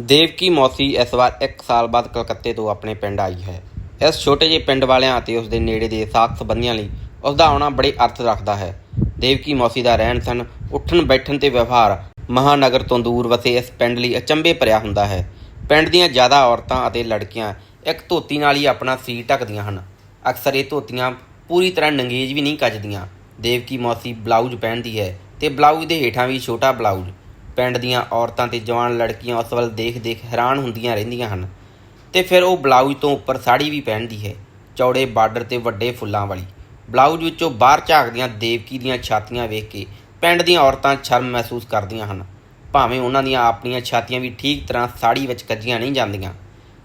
ਦੇਵਕੀ ਮੌਸੀ ਇਸ ਵਾਰ 1 ਸਾਲ ਬਾਅਦ ਕਲਕੱਤੇ ਤੋਂ ਆਪਣੇ ਪਿੰਡ ਆਈ ਹੈ। ਇਸ ਛੋਟੇ ਜਿਹੇ ਪਿੰਡ ਵਾਲਿਆਂ ਅਤੇ ਉਸ ਦੇ ਨੇੜੇ ਦੇ ਸਾਥ ਸੰਬੰਧੀਆਂ ਲਈ ਉਸ ਦਾ ਆਉਣਾ ਬੜੇ ਅਰਥ ਰੱਖਦਾ ਹੈ। ਦੇਵਕੀ ਮੌਸੀ ਦਾ ਰਹਿਣ ਸਨ ਉੱਠਣ ਬੈਠਣ ਤੇ ਵਿਵਹਾਰ ਮਹਾਨਗਰ ਤੋਂ ਦੂਰ ਵਸੇ ਇਸ ਪਿੰਡ ਲਈ ਅਚੰਭੇ ਭਰਿਆ ਹੁੰਦਾ ਹੈ। ਪਿੰਡ ਦੀਆਂ ਜ਼ਿਆਦਾ ਔਰਤਾਂ ਅਤੇ ਲੜਕੀਆਂ ਇੱਕ ਧੋਤੀ ਨਾਲ ਹੀ ਆਪਣਾ ਸਰੀਰ ਢੱਕਦੀਆਂ ਹਨ। ਅਕਸਰ ਇਹ ਧੋਤੀਆਂ ਪੂਰੀ ਤਰ੍ਹਾਂ ਨੰਗੇਜ ਵੀ ਨਹੀਂ ਕੱਜਦੀਆਂ। ਦੇਵਕੀ ਮੌਸੀ ਬਲਾਊਜ਼ ਪਹਿਨਦੀ ਹੈ ਤੇ ਬਲਾਊਜ਼ ਦੇ ਹੇਠਾਂ ਵੀ ਛੋਟਾ ਬਲਾਊਜ਼। ਪਿੰਡ ਦੀਆਂ ਔਰਤਾਂ ਤੇ ਜਵਾਨ ਲੜਕੀਆਂ ਉਸ ਵੱਲ ਦੇਖ-ਦੇਖ ਹੈਰਾਨ ਹੁੰਦੀਆਂ ਰਹਿੰਦੀਆਂ ਹਨ ਤੇ ਫਿਰ ਉਹ ਬਲਾਊਜ਼ ਤੋਂ ਉੱਪਰ ਸਾੜੀ ਵੀ ਪਹਿਨਦੀ ਹੈ, ਚੌੜੇ ਬਾਰਡਰ ਤੇ ਵੱਡੇ ਫੁੱਲਾਂ ਵਾਲੀ। ਬਲਾਊਜ਼ ਵਿੱਚੋਂ ਬਾਹਰ ਝਾਕਦੀਆਂ ਦੇਵਕੀ ਦੀਆਂ ਛਾਤੀਆਂ ਵੇਖ ਕੇ ਪਿੰਡ ਦੀਆਂ ਔਰਤਾਂ ਸ਼ਰਮ ਮਹਿਸੂਸ ਕਰਦੀਆਂ ਹਨ। ਭਾਵੇਂ ਉਹਨਾਂ ਦੀਆਂ ਆਪਣੀਆਂ ਛਾਤੀਆਂ ਵੀ ਠੀਕ ਤਰ੍ਹਾਂ ਸਾੜੀ ਵਿੱਚ ਕੱਜੀਆਂ ਨਹੀਂ ਜਾਂਦੀਆਂ।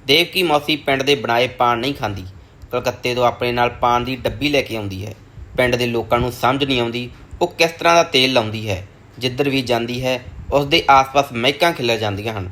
ਦੇਵਕੀ ਮੌਸੀ ਪਿੰਡ ਦੇ ਬਣਾਏ ਪਾਨ ਨਹੀਂ ਖਾਂਦੀ। ਕਲਕੱਤੇ ਤੋਂ ਆਪਣੇ ਨਾਲ ਪਾਨ ਦੀ ਡੱਬੀ ਲੈ ਕੇ ਆਉਂਦੀ ਹੈ। ਪਿੰਡ ਦੇ ਲੋਕਾਂ ਨੂੰ ਸਮਝ ਨਹੀਂ ਆਉਂਦੀ ਉਹ ਕਿਸ ਤਰ੍ਹਾਂ ਦਾ ਤੇਲ ਲਾਉਂਦੀ ਹੈ। ਜਿੱਧਰ ਵੀ ਜਾਂਦੀ ਹੈ ਉਸ ਦੇ ਆਸ-ਪਾਸ ਮਹਿਕਾਂ ਖਿਲਰ ਜਾਂਦੀਆਂ ਹਨ।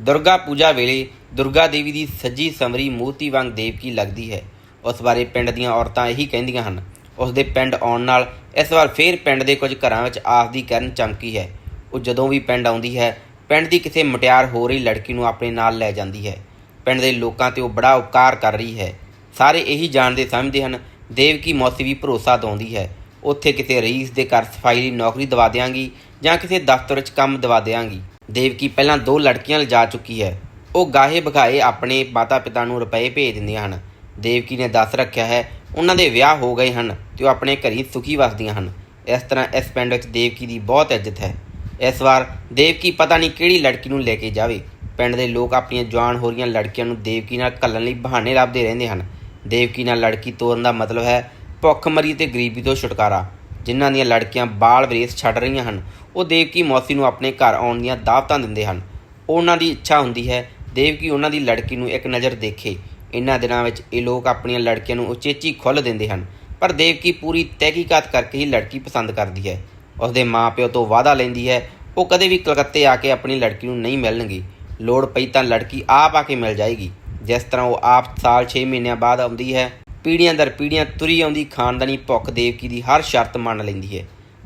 ਦੁਰਗਾ ਪੂਜਾ ਵੇਲੇ ਦੁਰਗਾ ਦੇਵੀ ਦੀ ਸੱਜੀ ਸਮਰੀ ਮੂਰਤੀ ਵਾਂਗ ਦੇਵਕੀ ਲੱਗਦੀ ਹੈ? ਉਸ ਬਾਰੇ ਪਿੰਡ ਦੀਆਂ ਔਰਤਾਂ ਇਹੀ ਕਹਿੰਦੀਆਂ ਹਨ। ਉਸ ਦੇ ਪਿੰਡ ਆਉਣ ਨਾਲ ਇਸ ਵਾਰ ਫੇਰ ਪਿੰਡ ਦੇ ਕੁਝ ਘਰਾਂ ਵਿੱਚ ਆਸ ਦੀ ਕਰਨ ਚਮਕੀ ਹੈ। ਉਹ ਜਦੋਂ ਵੀ ਪਿੰਡ ਆਉਂਦੀ ਹੈ, ਪਿੰਡ ਦੀ ਕਿਸੇ ਮੁਟਿਆਰ ਹੋ ਰਹੀ ਲੜਕੀ ਨੂੰ ਆਪਣੇ ਨਾਲ ਲੈ ਜਾਂਦੀ ਹੈ। ਪਿੰਡ ਦੇ ਲੋਕਾਂ ਤੇ ਉਹ ਬੜਾ ਉਪਕਾਰ ਕਰ ਰਹੀ ਹੈ। ਸਾਰੇ ਇਹੀ ਜਾਣਦੇ ਸਮਝਦੇ ਹਨ ਦੇਵਕੀ ਮੌਸੀ ਵੀ ਭਰੋਸਾ ਦਿਵਾਉਂਦੀ ਹੈ। ਉੱਥੇ ਕਿਸੇ ਰਈਸ ਦੇ ਘਰ ਸਫ਼ਾਈ ਦੀ ਨੌਕਰੀ ਦਵਾ ਦਿਆਂਗੀ ਜਾਂ ਕਿਸੇ ਦਫ਼ਤਰ ਵਿੱਚ ਕੰਮ ਦਵਾ ਦਿਆਂਗੀ। ਦੇਵਕੀ ਪਹਿਲਾਂ ਦੋ ਲੜਕੀਆਂ ਲਿਜਾ ਚੁੱਕੀ ਹੈ। ਉਹ ਗਾਹੇ ਬਗਾਏ ਆਪਣੇ ਮਾਤਾ-ਪਿਤਾ ਨੂੰ ਰੁਪਏ ਭੇਜ ਦਿੰਦੀਆਂ ਹਨ। ਦੇਵਕੀ ਨੇ ਦੱਸ ਰੱਖਿਆ ਹੈ, ਉਹਨਾਂ ਦੇ ਵਿਆਹ ਹੋ ਗਏ ਹਨ ਤੇ ਉਹ ਆਪਣੇ ਘਰੀ ਸੁਖੀ ਵਸਦੀਆਂ ਹਨ। ਇਸ ਤਰ੍ਹਾਂ ਇਸ ਪਿੰਡ ਵਿੱਚ ਦੇਵਕੀ ਦੀ ਬਹੁਤ ਇੱਜ਼ਤ ਹੈ। ਇਸ ਵਾਰ ਦੇਵਕੀ ਪਤਾ ਨਹੀਂ ਕਿਹੜੀ ਲੜਕੀ ਨੂੰ ਲੈ ਕੇ ਜਾਵੇ। ਪਿੰਡ ਦੇ ਲੋਕ ਆਪਣੀਆਂ ਜਵਾਨ ਹੋ ਰਹੀਆਂ ਲੜਕੀਆਂ ਨੂੰ ਦੇਵਕੀ ਨਾਲ ਘੱਲਣ ਲਈ ਬਹਾਨੇ ਲੱਭਦੇ ਰਹਿੰਦੇ ਹਨ। ਦੇਵਕੀ ਨਾਲ ਲੜਕੀ ਤੋਰਨ ਦਾ ਮਤਲਬ ਹੈ ਭੁੱਖਮਰੀ ਤੇ ਗਰੀਬੀ ਤੋਂ ਛੁਟਕਾਰਾ। ਜਿਨ੍ਹਾਂ ਦੀਆਂ ਲੜਕੀਆਂ ਬਾਲ ਵਰੇਸ ਛੱਡ ਰਹੀਆਂ ਹਨ, ਉਹ ਦੇਵਕੀ ਮੌਸੀ ਨੂੰ ਆਪਣੇ ਘਰ ਆਉਣ ਦੀਆਂ ਦਾਅਵਤਾਂ ਦਿੰਦੇ ਹਨ। ਉਹਨਾਂ ਦੀ ਇੱਛਾ ਹੁੰਦੀ ਹੈ ਦੇਵਕੀ ਉਹਨਾਂ ਦੀ ਲੜਕੀ ਨੂੰ ਇੱਕ ਨਜ਼ਰ ਦੇਖੇ। ਇਨ੍ਹਾਂ ਦਿਨਾਂ ਵਿੱਚ ਇਹ ਲੋਕ ਆਪਣੀਆਂ ਲੜਕੀਆਂ ਨੂੰ ਉਚੇਚੀ ਖੁੱਲ੍ਹ ਦਿੰਦੇ ਹਨ, ਪਰ ਦੇਵਕੀ ਪੂਰੀ ਤਹਿਕੀਕਾਤ ਕਰਕੇ ਹੀ ਲੜਕੀ ਪਸੰਦ ਕਰਦੀ ਹੈ। ਉਸਦੇ ਮਾਪਿਓ ਤੋਂ ਵਾਅਦਾ ਲੈਂਦੀ ਹੈ, ਉਹ ਕਦੇ ਵੀ ਕਲਕੱਤੇ ਆ ਕੇ ਆਪਣੀ ਲੜਕੀ ਨੂੰ ਨਹੀਂ ਮਿਲਣਗੇ। ਲੋੜ ਪਈ ਤਾਂ ਲੜਕੀ ਆਪ ਆ ਕੇ ਮਿਲ ਜਾਏਗੀ। ਜਿਸ ਤਰ੍ਹਾਂ ਉਹ ਆਪ ਸਾਲ 6 ਮਹੀਨਿਆਂ ਬਾਅਦ ਆਉਂਦੀ ਹੈ ਪੀੜ੍ਹੀਆਂ ਦਰ ਪੀੜ੍ਹੀਆਂ ਤੁਰੀ ਆਉਂਦੀ, ਖਾਨਦਾਨੀ ਭੁੱਖ ਦੇਵਕੀ ਦੀ ਹਰ ਸ਼ਰਤ ਮੰਨ ਲੈਂਦੀ ਹੈ।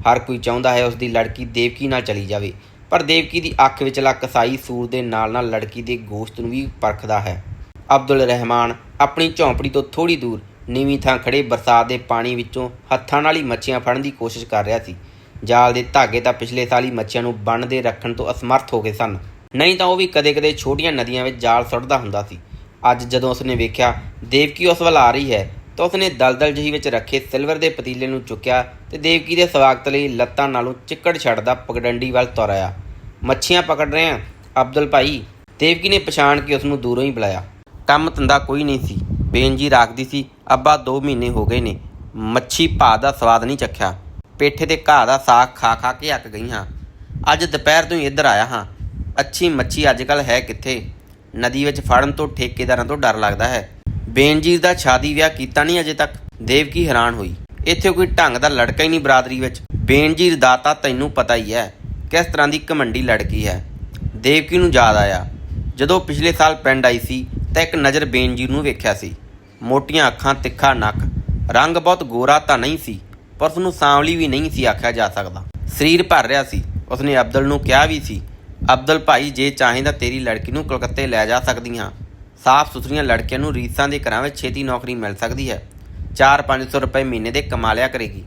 ਹਰ ਕੋਈ ਚਾਹੁੰਦਾ ਹੈ ਉਸ ਦੀ ਲੜਕੀ ਦੇਵਕੀ ਨਾਲ ਚਲੀ ਜਾਵੇ, ਪਰ ਦੇਵਕੀ ਦੀ ਅੱਖ ਵਿਚਲਾ ਕਸਾਈ ਸੂਰ ਦੇ ਨਾਲ ਨਾਲ ਲੜਕੀ ਦੇ ਗੋਸ਼ਤ ਨੂੰ ਵੀ ਪਰਖਦਾ ਹੈ। ਅਬਦੁਲ ਰਹਿਮਾਨ ਆਪਣੀ ਝੌਂਪੜੀ ਤੋਂ ਥੋੜੀ ਦੂਰ ਨੀਵੀਂ ਥਾਂ ਖੜੇ ਬਰਸਾਤ ਦੇ ਪਾਣੀ ਵਿੱਚੋਂ ਹੱਥਾਂ ਨਾਲ ਹੀ ਮੱਛੀਆਂ ਫੜਨ ਦੀ ਕੋਸ਼ਿਸ਼ ਕਰ ਰਿਹਾ ਸੀ। ਜਾਲ ਦੇ ਧਾਗੇ ਤਾਂ ਪਿਛਲੇ ਸਾਲ ਹੀ ਮੱਛੀਆਂ ਨੂੰ ਬੰਨ੍ਹਦੇ ਰੱਖਣ ਤੋਂ ਅਸਮਰਥ ਹੋ ਗਏ ਸਨ। ਨਹੀਂ ਤਾਂ ਉਹ ਵੀ ਕਦੇ-ਕਦੇ ਛੋਟੀਆਂ ਨਦੀਆਂ ਵਿੱਚ ਜਾਲ ਸੁੱਟਦਾ ਹੁੰਦਾ ਸੀ। ਅੱਜ ਜਦੋਂ ਉਸਨੇ ਵੇਖਿਆ ਦੇਵਕੀ ਉਸ ਵੱਲ ਆ ਰਹੀ ਹੈ, ਤਾਂ ਉਸਨੇ ਦਲਦਲ ਜਹੀ ਵਿੱਚ ਰੱਖੇ ਸਿਲਵਰ ਦੇ ਪਤੀਲੇ ਨੂੰ ਚੁੱਕਿਆ ਤੇ ਦੇਵਕੀ ਦੇ ਸਵਾਗਤ ਲਈ ਲੱਤਾਂ ਨਾਲੋਂ ਚਿੱਕੜ ਛੱਡਦਾ ਪਗਡੰਡੀ ਵੱਲ ਤੁਰ ਆਇਆ ਮੱਛੀਆਂ ਪਕੜ ਰਹੇ ਆ, ਅਬਦੁਲ ਭਾਈ। ਦੇਵਕੀ ਨੇ ਪਛਾਣ ਕੇ ਉਸ ਨੂੰ ਦੂਰੋਂ ਹੀ ਬੁਲਾਇਆ। ਕੰਮ ਧੰਦਾ ਕੋਈ ਨਹੀਂ ਸੀ। ਬੇਨਜੀ ਰੱਖਦੀ ਸੀ, ਅੱਬਾ 2 ਮਹੀਨੇ ਹੋ ਗਏ ਨੇ। ਮੱਛੀ ਭਾਅ ਦਾ ਸਵਾਦ ਨਹੀਂ ਚੱਖਿਆ। ਪੇਠੇ ਤੇ ਘਾਹ ਦਾ ਸਾਗ ਖਾ ਖਾ ਕੇ ਅੱਕ ਗਈ ਹਾਂ ਅੱਜ ਦੁਪਹਿਰ ਤੋਂ ਹੀ ਇੱਧਰ ਆਇਆ ਹਾਂ। ਅੱਛੀ ਮੱਛੀ ਅੱਜ ਕੱਲ ਹੈ ਕਿੱਥੇ? ਨਦੀ ਵਿੱਚ ਫੜਨ ਤੋਂ ਠੇਕੇਦਾਰਾਂ ਤੋਂ ਡਰ ਲੱਗਦਾ ਹੈ। ਬੇਨਜੀਰ ਦਾ ਸ਼ਾਦੀ ਵਿਆਹ ਕੀਤਾ ਨਹੀਂ ਅਜੇ ਤੱਕ। ਦੇਵਕੀ ਹੈਰਾਨ ਹੋਈ। ਇੱਥੇ ਕੋਈ ਢੰਗ ਦਾ ਲੜਕਾ ਹੀ ਨਹੀਂ ਬਰਾਦਰੀ ਵਿੱਚ। ਬੇਨਜੀਰ ਦਾਤਾ ਤੈਨੂੰ ਪਤਾ ਹੀ ਹੈ ਕਿਸ ਤਰ੍ਹਾਂ ਦੀ ਘਮੰਡੀ ਲੜਕੀ ਹੈ। ਦੇਵਕੀ ਨੂੰ ਯਾਦ ਆਇਆ। ਜਦੋਂ ਪਿਛਲੇ ਸਾਲ ਪਿੰਡ ਆਈ ਸੀ ਤਾਂ ਇੱਕ ਨਜ਼ਰ ਬੇਨਜੀਰ ਨੂੰ ਵੇਖਿਆ ਸੀ। ਮੋਟੀਆਂ ਅੱਖਾਂ, ਤਿੱਖਾ ਨੱਕ, ਰੰਗ ਬਹੁਤ ਗੋਰਾ ਤਾਂ ਨਹੀਂ ਸੀ, ਪਰ ਉਸ ਨੂੰ ਸਾਂਵਲੀ ਵੀ ਨਹੀਂ ਸੀ ਆਖਿਆ ਜਾ ਸਕਦਾ। ਸਰੀਰ ਭਰ ਰਿਹਾ ਸੀ। ਉਸਨੇ ਅਬਦੁਲ ਨੂੰ ਕਿਹਾ ਵੀ ਸੀ ਅਬਦੁਲ ਭਾਈ, ਜੇ ਚਾਹੇ ਤਾਂ ਤੇਰੀ ਲੜਕੀ ਨੂੰ ਕਲਕੱਤੇ ਲੈ ਜਾ ਸਕਦੀ ਹਾਂ ਸਾਫ਼ ਸੁਥਰੀਆਂ ਲੜਕੀਆਂ ਨੂੰ ਰੀਸਾਂ ਦੇ ਘਰਾਂ ਵਿੱਚ ਛੇਤੀ ਨੌਕਰੀ ਮਿਲ ਸਕਦੀ ਹੈ। 4-500 ਰੁਪਏ ਮਹੀਨੇ ਦੇ ਕਮਾ ਲਿਆ ਕਰੇਗੀ।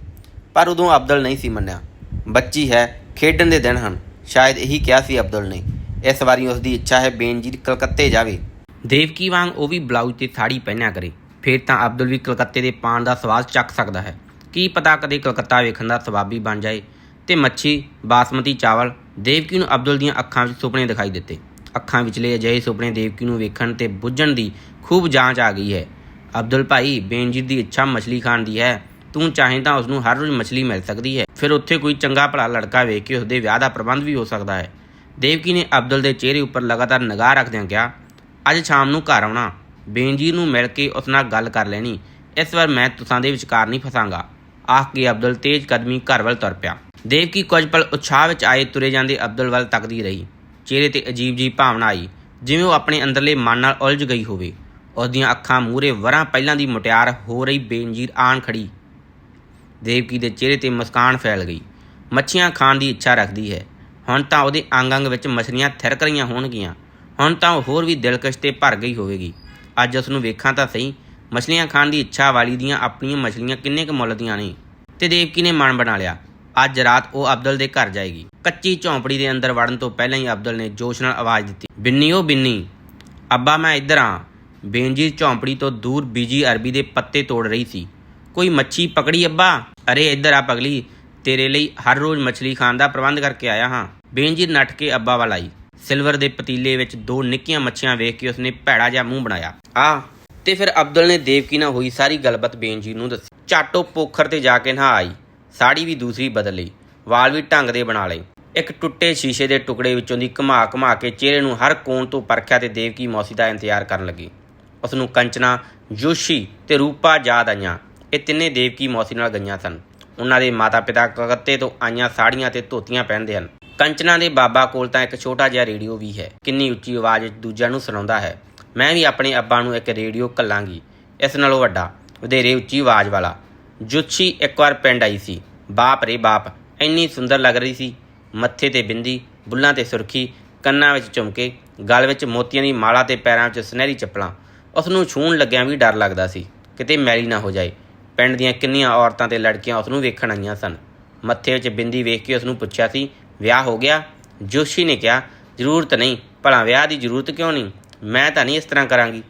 ਪਰ ਉਦੋਂ ਅਬਦੁਲ ਨਹੀਂ ਸੀ ਮੰਨਿਆ। ਬੱਚੀ ਹੈ, ਖੇਡਣ ਦੇ ਦਿਨ ਹਨ। ਸ਼ਾਇਦ ਇਹੀ ਕਿਹਾ ਸੀ ਅਬਦੁਲ ਨੇ। ਇਸ ਵਾਰੀ ਉਸ ਦੀ ਇੱਛਾ ਹੈ ਬੇਨਜੀਰ ਕਲਕੱਤੇ ਜਾਵੇ। ਦੇਵਕੀ ਵਾਂਗ ਉਹ ਵੀ ਬਲਾਊਜ਼ ਤੇ ਸਾੜੀ ਪਹਿਨਿਆ ਕਰੇ। ਫਿਰ ਤਾਂ ਅਬਦੁਲ ਵੀ ਕਲਕੱਤੇ ਦੇ ਪਾਨ ਦਾ ਸਵਾਦ ਚੱਕ ਸਕਦਾ ਹੈ। ਕੀ ਪਤਾ ਕਦੇ ਕਲਕੱਤਾ ਵੇਖਣ ਦਾ ਸਵਾਬੀ ਬਣ ਜਾਏ। ਤੇ ਮੱਛੀ, ਬਾਸਮਤੀ ਚਾਵਲ ਦੇਵਕੀ ਨੂੰ ਅਬਦੁਲ ਦੀਆਂ ਅੱਖਾਂ ਵਿੱਚ ਸੁਪਨੇ ਦਿਖਾਈ ਦਿੱਤੇ। ਅੱਖਾਂ ਵਿਚਲੇ ਅਜਿਹੇ ਸੁਪਨੇ ਦੇਵਕੀ ਨੂੰ ਵੇਖਣ ਤੇ ਬੁੱਝਣ ਦੀ ਖੂਬ ਜਾਂਚ ਆ ਗਈ ਹੈ। ਅਬਦੁਲ ਭਾਈ, ਬੇਨਜੀਤ ਦੀ ਇੱਛਾ ਮਛਲੀ ਖਾਣ ਦੀ ਹੈ। ਤੂੰ ਚਾਹੇ ਤਾਂ ਉਸ ਨੂੰ ਹਰ ਰੋਜ਼ ਮਛਲੀ ਮਿਲ ਸਕਦੀ ਹੈ। ਫਿਰ ਉੱਥੇ ਕੋਈ ਚੰਗਾ ਭਲਾ ਲੜਕਾ ਵੇਖ ਕੇ ਉਸ ਦੇ ਵਿਆਹ ਦਾ ਪ੍ਰਬੰਧ ਵੀ ਹੋ ਸਕਦਾ ਹੈ। ਦੇਵਕੀ ਨੇ ਅਬਦੁਲ ਦੇ ਚਿਹਰੇ ਉੱਪਰ ਲਗਾਤਾਰ ਨਿਗਾਹ ਰੱਖਦਿਆਂ ਕਿਹਾ, ਅੱਜ ਸ਼ਾਮ ਨੂੰ ਘਰ ਆਉਣਾ। ਬੇਨਜੀਤ ਨੂੰ ਮਿਲ ਕੇ ਉਸ ਨਾਲ ਗੱਲ ਕਰ ਲੈਣੀ। ਇਸ ਵਾਰ ਮੈਂ ਤੁਸਾਂ ਦੇ ਵਿਚਕਾਰ ਨਹੀਂ ਫਸਾਂਗਾ। ਆਖ ਕੇ ਅਬਦੁਲ ਤੇਜ਼ ਕਦਮੀ ਘਰ ਵੱਲ ਤੁਰ ਪਿਆ। ਦੇਵਕੀ ਕੁਝ ਪਲ ਉਤਸ਼ਾਹ ਵਿੱਚ ਆਏ ਤੁਰੇ ਜਾਂਦੇ ਅਬਦੁਲ ਵੱਲ ਤੱਕਦੀ ਰਹੀ। ਚਿਹਰੇ ਤੇ ਅਜੀਬ ਜੀ ਭਾਵਨਾ ਆਈ, ਜਿਵੇਂ ਉਹ ਆਪਣੇ ਅੰਦਰਲੇ ਮਨ ਨਾਲ ਉਲਝ ਗਈ ਹੋਵੇ। ਉਸ ਦੀਆਂ ਅੱਖਾਂ ਮੂਹਰੇ ਵਰਾਂ ਪਹਿਲਾਂ ਦੀ ਮੁਟਿਆਰ ਹੋ ਰਹੀ ਬੇਨਜੀਰ ਆਣ ਖੜੀ। ਦੇਵਕੀ ਦੇ ਚਿਹਰੇ ਤੇ ਮੁਸਕਾਨ ਫੈਲ ਗਈ। ਮੱਛੀਆਂ ਖਾਣ ਦੀ ਇੱਛਾ ਰੱਖਦੀ ਹੈ। ਹੁਣ ਤਾਂ ਉਹਦੇ ਅੰਗ ਅੰਗ ਵਿੱਚ ਮਛਲੀਆਂ ਥਿਰਕ ਰਹੀਆਂ ਹੋਣਗੀਆਂ। ਹੁਣ ਤਾਂ ਉਹ ਹੋਰ ਵੀ ਦਿਲਕਸ਼ ਤੇ ਭਰ ਗਈ ਹੋਵੇਗੀ। ਅੱਜ ਉਸ ਨੂੰ ਵੇਖਾਂ ਤਾਂ ਸਹੀ ਮਛਲੀਆਂ ਖਾਣ ਦੀ ਇੱਛਾ ਵਾਲੀ ਦੀਆਂ ਆਪਣੀਆਂ ਮਛਲੀਆਂ ਕਿੰਨੇ ਕੁ ਮੁੱਲ ਦੀਆਂ ਨੇ? ਤੇ ਦੇਵਕੀ ਨੇ ਮਨ ਬਣਾ ਲਿਆ। ਅੱਜ ਰਾਤ ਉਹ ਅਬਦਲ ਦੇ ਘਰ ਜਾਏਗੀ। ਕੱਚੀ ਝੌਂਪੜੀ ਦੇ ਅੰਦਰ ਵੜਨ ਤੋਂ ਪਹਿਲਾਂ ਹੀ ਅਬਦਲ ਨੇ ਜੋਸ਼ ਨਾਲ ਆਵਾਜ਼ ਦਿੱਤੀ, ਬਿੰਨੀ ਉਹ ਬਿੰਨੀ, ਅੱਬਾ ਮੈਂ ਇੱਧਰ ਆ। ਬੇਂਜੀ ਝੌਂਪੜੀ ਤੋਂ ਦੂਰ ਬੀਜੀ ਅਰਬੀ ਦੇ ਪੱਤੇ ਤੋੜ ਰਹੀ ਸੀ। ਕੋਈ ਮੱਛੀ ਪਕੜੀ ਅੱਬਾ? ਅਰੇ ਇੱਧਰ ਆ ਪਗਲੀ, ਤੇਰੇ ਲਈ ਹਰ ਰੋਜ਼ ਮੱਛਲੀ ਖਾਣ ਦਾ ਪ੍ਰਬੰਧ ਕਰਕੇ ਆਇਆ ਹਾਂ। ਬੇਂਜੀ ਨੱਠ ਕੇ ਅੱਬਾ ਵੱਲ ਆਈ। ਸਿਲਵਰ ਦੇ ਪਤੀਲੇ ਵਿੱਚ ਦੋ ਨਿੱਕੀਆਂ ਮੱਛੀਆਂ ਵੇਖ ਕੇ ਉਸਨੇ ਭੈੜਾ ਜਿਹਾ ਮੂੰਹ ਬਣਾਇਆ। ਆ ਤੇ ਫਿਰ ਅਬਦੁਲ ਨੇ ਦੇਵਕੀ ਨਾਲ ਹੋਈ ਸਾਰੀ ਗੱਲਬਾਤ ਬੇਨਜੀ ਨੂੰ ਦੱਸੀ। ਚਾਟੋ ਪੋਖਰ ਤੇ ਜਾ ਕੇ ਨਹਾ ਆਈ ਸਾੜੀ ਵੀ ਦੂਸਰੀ ਬਦਲ ਲਈ ਵਾਲ ਵੀ ਢੰਗ ਦੇ ਬਣਾ ਲਏ। ਇੱਕ ਟੁੱਟੇ ਸ਼ੀਸ਼ੇ ਦੇ ਟੁਕੜੇ ਵਿੱਚੋਂ ਦੀ ਘੁਮਾ ਘੁਮਾ ਕੇ ਚਿਹਰੇ ਨੂੰ ਹਰ ਕੋਣ ਤੋਂ ਪਰਖਿਆ ਤੇ ਦੇਵਕੀ ਮੌਸੀ ਦਾ ਇੰਤਜ਼ਾਰ ਕਰਨ ਲੱਗੀ। ਉਸ ਨੂੰ ਕੰਚਨਾ, ਜੋਸ਼ੀ ਤੇ ਰੂਪਾ ਯਾਦ ਆਈਆਂ। ਇਹ ਤਿੰਨੇ ਦੇਵਕੀ ਮੌਸੀ ਨਾਲ ਗਈਆਂ ਸਨ। ਉਹਨਾਂ ਦੇ ਮਾਤਾ-ਪਿਤਾ ਕਲਕੱਤੇ ਤੋਂ ਆਈਆਂ ਸਾੜੀਆਂ ਤੇ ਧੋਤੀਆਂ ਪਹਿਨਦੇ ਹਨ। ਕੰਚਨਾ ਦੇ ਬਾਬਾ ਕੋਲ ਤਾਂ ਇੱਕ ਛੋਟਾ ਜਿਹਾ ਰੇਡੀਓ ਵੀ ਹੈ। ਕਿੰਨੀ ਉੱਚੀ ਆਵਾਜ਼ ਵਿੱਚ ਦੂਜਿਆਂ ਨੂੰ ਸੁਣਾਉਂਦਾ ਹੈ। ਮੈਂ ਵੀ ਆਪਣੇ ਅੱਬਾ ਨੂੰ ਇੱਕ ਰੇਡੀਓ ਕੱਲਾਂਗੀ। ਇਸ ਨਾਲੋਂ ਵੱਡਾ, ਵਧੇਰੇ ਉੱਚੀ ਆਵਾਜ਼ ਵਾਲਾ। ਜੁੱਛੀ ਇੱਕ ਵਾਰ ਪਿੰਡ ਆਈ ਸੀ। ਬਾਪ ਰੇ ਬਾਪ, ਇੰਨੀ ਸੁੰਦਰ ਲੱਗ ਰਹੀ ਸੀ। ਮੱਥੇ ਤੇ ਬਿੰਦੀ, ਬੁੱਲਾਂ ਤੇ ਸੁਰਖੀ, ਕੰਨਾਂ ਵਿੱਚ ਝੁਮਕੇ, ਗਲ ਵਿੱਚ ਮੋਤੀਆਂ ਦੀ ਮਾਲਾ ਤੇ ਪੈਰਾਂ ਵਿੱਚ ਸੁਨਹਿਰੀ ਚੱਪਲਾਂ। ਉਸ ਨੂੰ ਛੂਹਣ ਲੱਗਿਆਂ ਵੀ ਡਰ ਲੱਗਦਾ ਸੀ। ਕਿਤੇ ਮੈਲੀ ਨਾ ਹੋ ਜਾਏ। ਪਿੰਡ ਦੀਆਂ ਕਿੰਨੀਆਂ ਔਰਤਾਂ ਤੇ ਲੜਕੀਆਂ ਉਸ ਨੂੰ ਵੇਖਣ ਆਈਆਂ ਸਨ। ਮੱਥੇ ਵਿੱਚ ਬਿੰਦੀ ਵੇਖ ਕੇ ਉਸ ਨੂੰ ਪੁੱਛਿਆ ਸੀ, ਵਿਆਹ ਹੋ ਗਿਆ? ਜੋਸ਼ੀ ਨੇ ਕਿਹਾ, ਜ਼ਰੂਰਤ ਨਹੀਂ, ਭਲਾ ਵਿਆਹ ਦੀ ਜ਼ਰੂਰਤ ਕਿਉਂ ਨਹੀਂ? ਮੈਂ ਤਾਂ ਨਹੀਂ ਇਸ ਤਰ੍ਹਾਂ ਕਰਾਂਗੀ।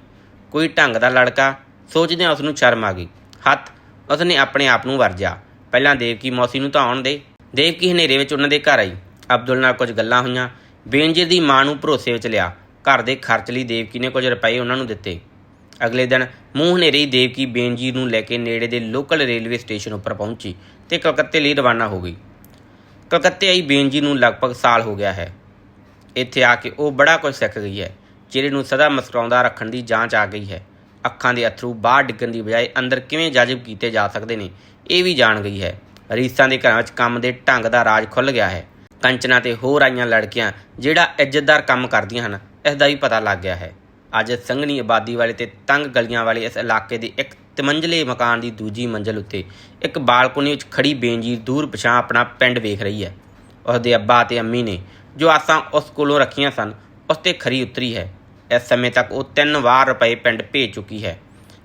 ਕੋਈ ਢੰਗ ਦਾ ਲੜਕਾ ਸੋਚਦਿਆਂ ਉਸ ਨੂੰ ਸ਼ਰਮ ਆ ਗਈ। ਹੱਥ ਉਸਨੇ ਆਪਣੇ ਆਪ ਨੂੰ ਵਰਜਿਆ। ਪਹਿਲਾਂ ਦੇਵਕੀ ਮੌਸੀ ਨੂੰ ਤਾਂ ਆਉਣ ਦੇ। ਦੇਵਕੀ ਹਨੇਰੇ ਵਿੱਚ ਉਹਨਾਂ ਦੇ ਘਰ ਆਈ। ਅਬਦੁਲ ਨਾਲ ਕੁਝ ਗੱਲਾਂ ਹੋਈਆਂ। ਬੇਨਜੀਰ ਦੀ ਮਾਂ ਨੂੰ ਭਰੋਸੇ ਵਿੱਚ ਲਿਆ। ਘਰ ਦੇ ਖਰਚ ਲਈ ਦੇਵਕੀ ਨੇ ਕੁਝ ਰੁਪਏ ਉਹਨਾਂ ਨੂੰ ਦਿੱਤੇ। ਅਗਲੇ ਦਿਨ ਮੂੰਹ ਹਨੇਰੇ ਹੀ ਦੇਵਕੀ ਬੇਨਜੀਰ ਨੂੰ ਲੈ ਕੇ ਨੇੜੇ ਦੇ ਲੋਕਲ ਰੇਲਵੇ ਸਟੇਸ਼ਨ ਉੱਪਰ ਪਹੁੰਚੀ ਤੇ ਕਲਕੱਤੇ ਲਈ ਰਵਾਨਾ ਹੋ ਗਈ। ਕਲਕੱਤੇ ਆਈ ਬੇਨਜੀਰ ਨੂੰ ਲਗਭਗ ਸਾਲ ਹੋ ਗਿਆ ਹੈ। ਇੱਥੇ ਆ ਕੇ ਉਹ ਬੜਾ ਕੁਝ ਸਿੱਖ ਗਈ ਹੈ। ਚਿਹਰੇ ਨੂੰ ਸਦਾ ਮੁਸਕਰਾਉਂਦਾ ਰੱਖਣ ਦੀ ਜਾਂਚ ਆ ਗਈ ਹੈ। ਅੱਖਾਂ ਦੇ ਅਥਰੂ ਬਾਹਰ ਡਿੱਗਣ ਦੀ ਬਜਾਏ ਅੰਦਰ ਕਿਵੇਂ ਜਾਜਬ ਕੀਤੇ ਜਾ ਸਕਦੇ ਨੇ, ਇਹ ਵੀ ਜਾਣ ਗਈ ਹੈ। ਰੀਸਾਂ ਦੇ ਘਰਾਂ ਵਿੱਚ ਕੰਮ ਦੇ ਢੰਗ ਦਾ ਰਾਜ ਖੁੱਲ ਗਿਆ ਹੈ। ਕੰਚਨਾ ਤੇ ਹੋਰ ਆਈਆਂ ਲੜਕੀਆਂ ਜਿਹੜਾ ਇੱਜ਼ਤਦਾਰ ਕੰਮ ਕਰਦੀਆਂ ਹਨ ਇਸ ਦਾ ਵੀ ਪਤਾ ਲੱਗ ਗਿਆ ਹੈ। ਅੱਜ ਸੰਘਣੀ ਆਬਾਦੀ ਵਾਲੇ ਤੇ ਤੰਗ ਗਲੀਆਂ ਵਾਲੇ ਇਸ ਇਲਾਕੇ ਦੇ ਇੱਕ ਤਿਮੰਜਲੇ ਮਕਾਨ ਦੀ ਦੂਜੀ ਮੰਜ਼ਲ ਉੱਤੇ ਇੱਕ ਬਾਲਕੋਨੀ ਵਿੱਚ ਖੜੀ ਬੇਨਜੀਰ ਦੂਰ ਪਛਾਂ ਆਪਣਾ ਪਿੰਡ ਵੇਖ ਰਹੀ ਹੈ। ਉਸ ਦੇ ਅੱਬਾ ਤੇ ਅੰਮੀ ਨੇ ਜੋ ਆਸਾਂ ਉਸ ਕੋਲੋਂ ਰੱਖੀਆਂ ਸਨ, ਉਸ ਤੇ ਖਰੀ ਉਤਰੀ ਹੈ। ਇਸ ਸਮੇਂ ਤੱਕ ਉਹ ਤਿੰਨ ਵਾਰ ਰੁਪਏ ਪਿੰਡ ਭੇਜ ਚੁੱਕੀ ਹੈ।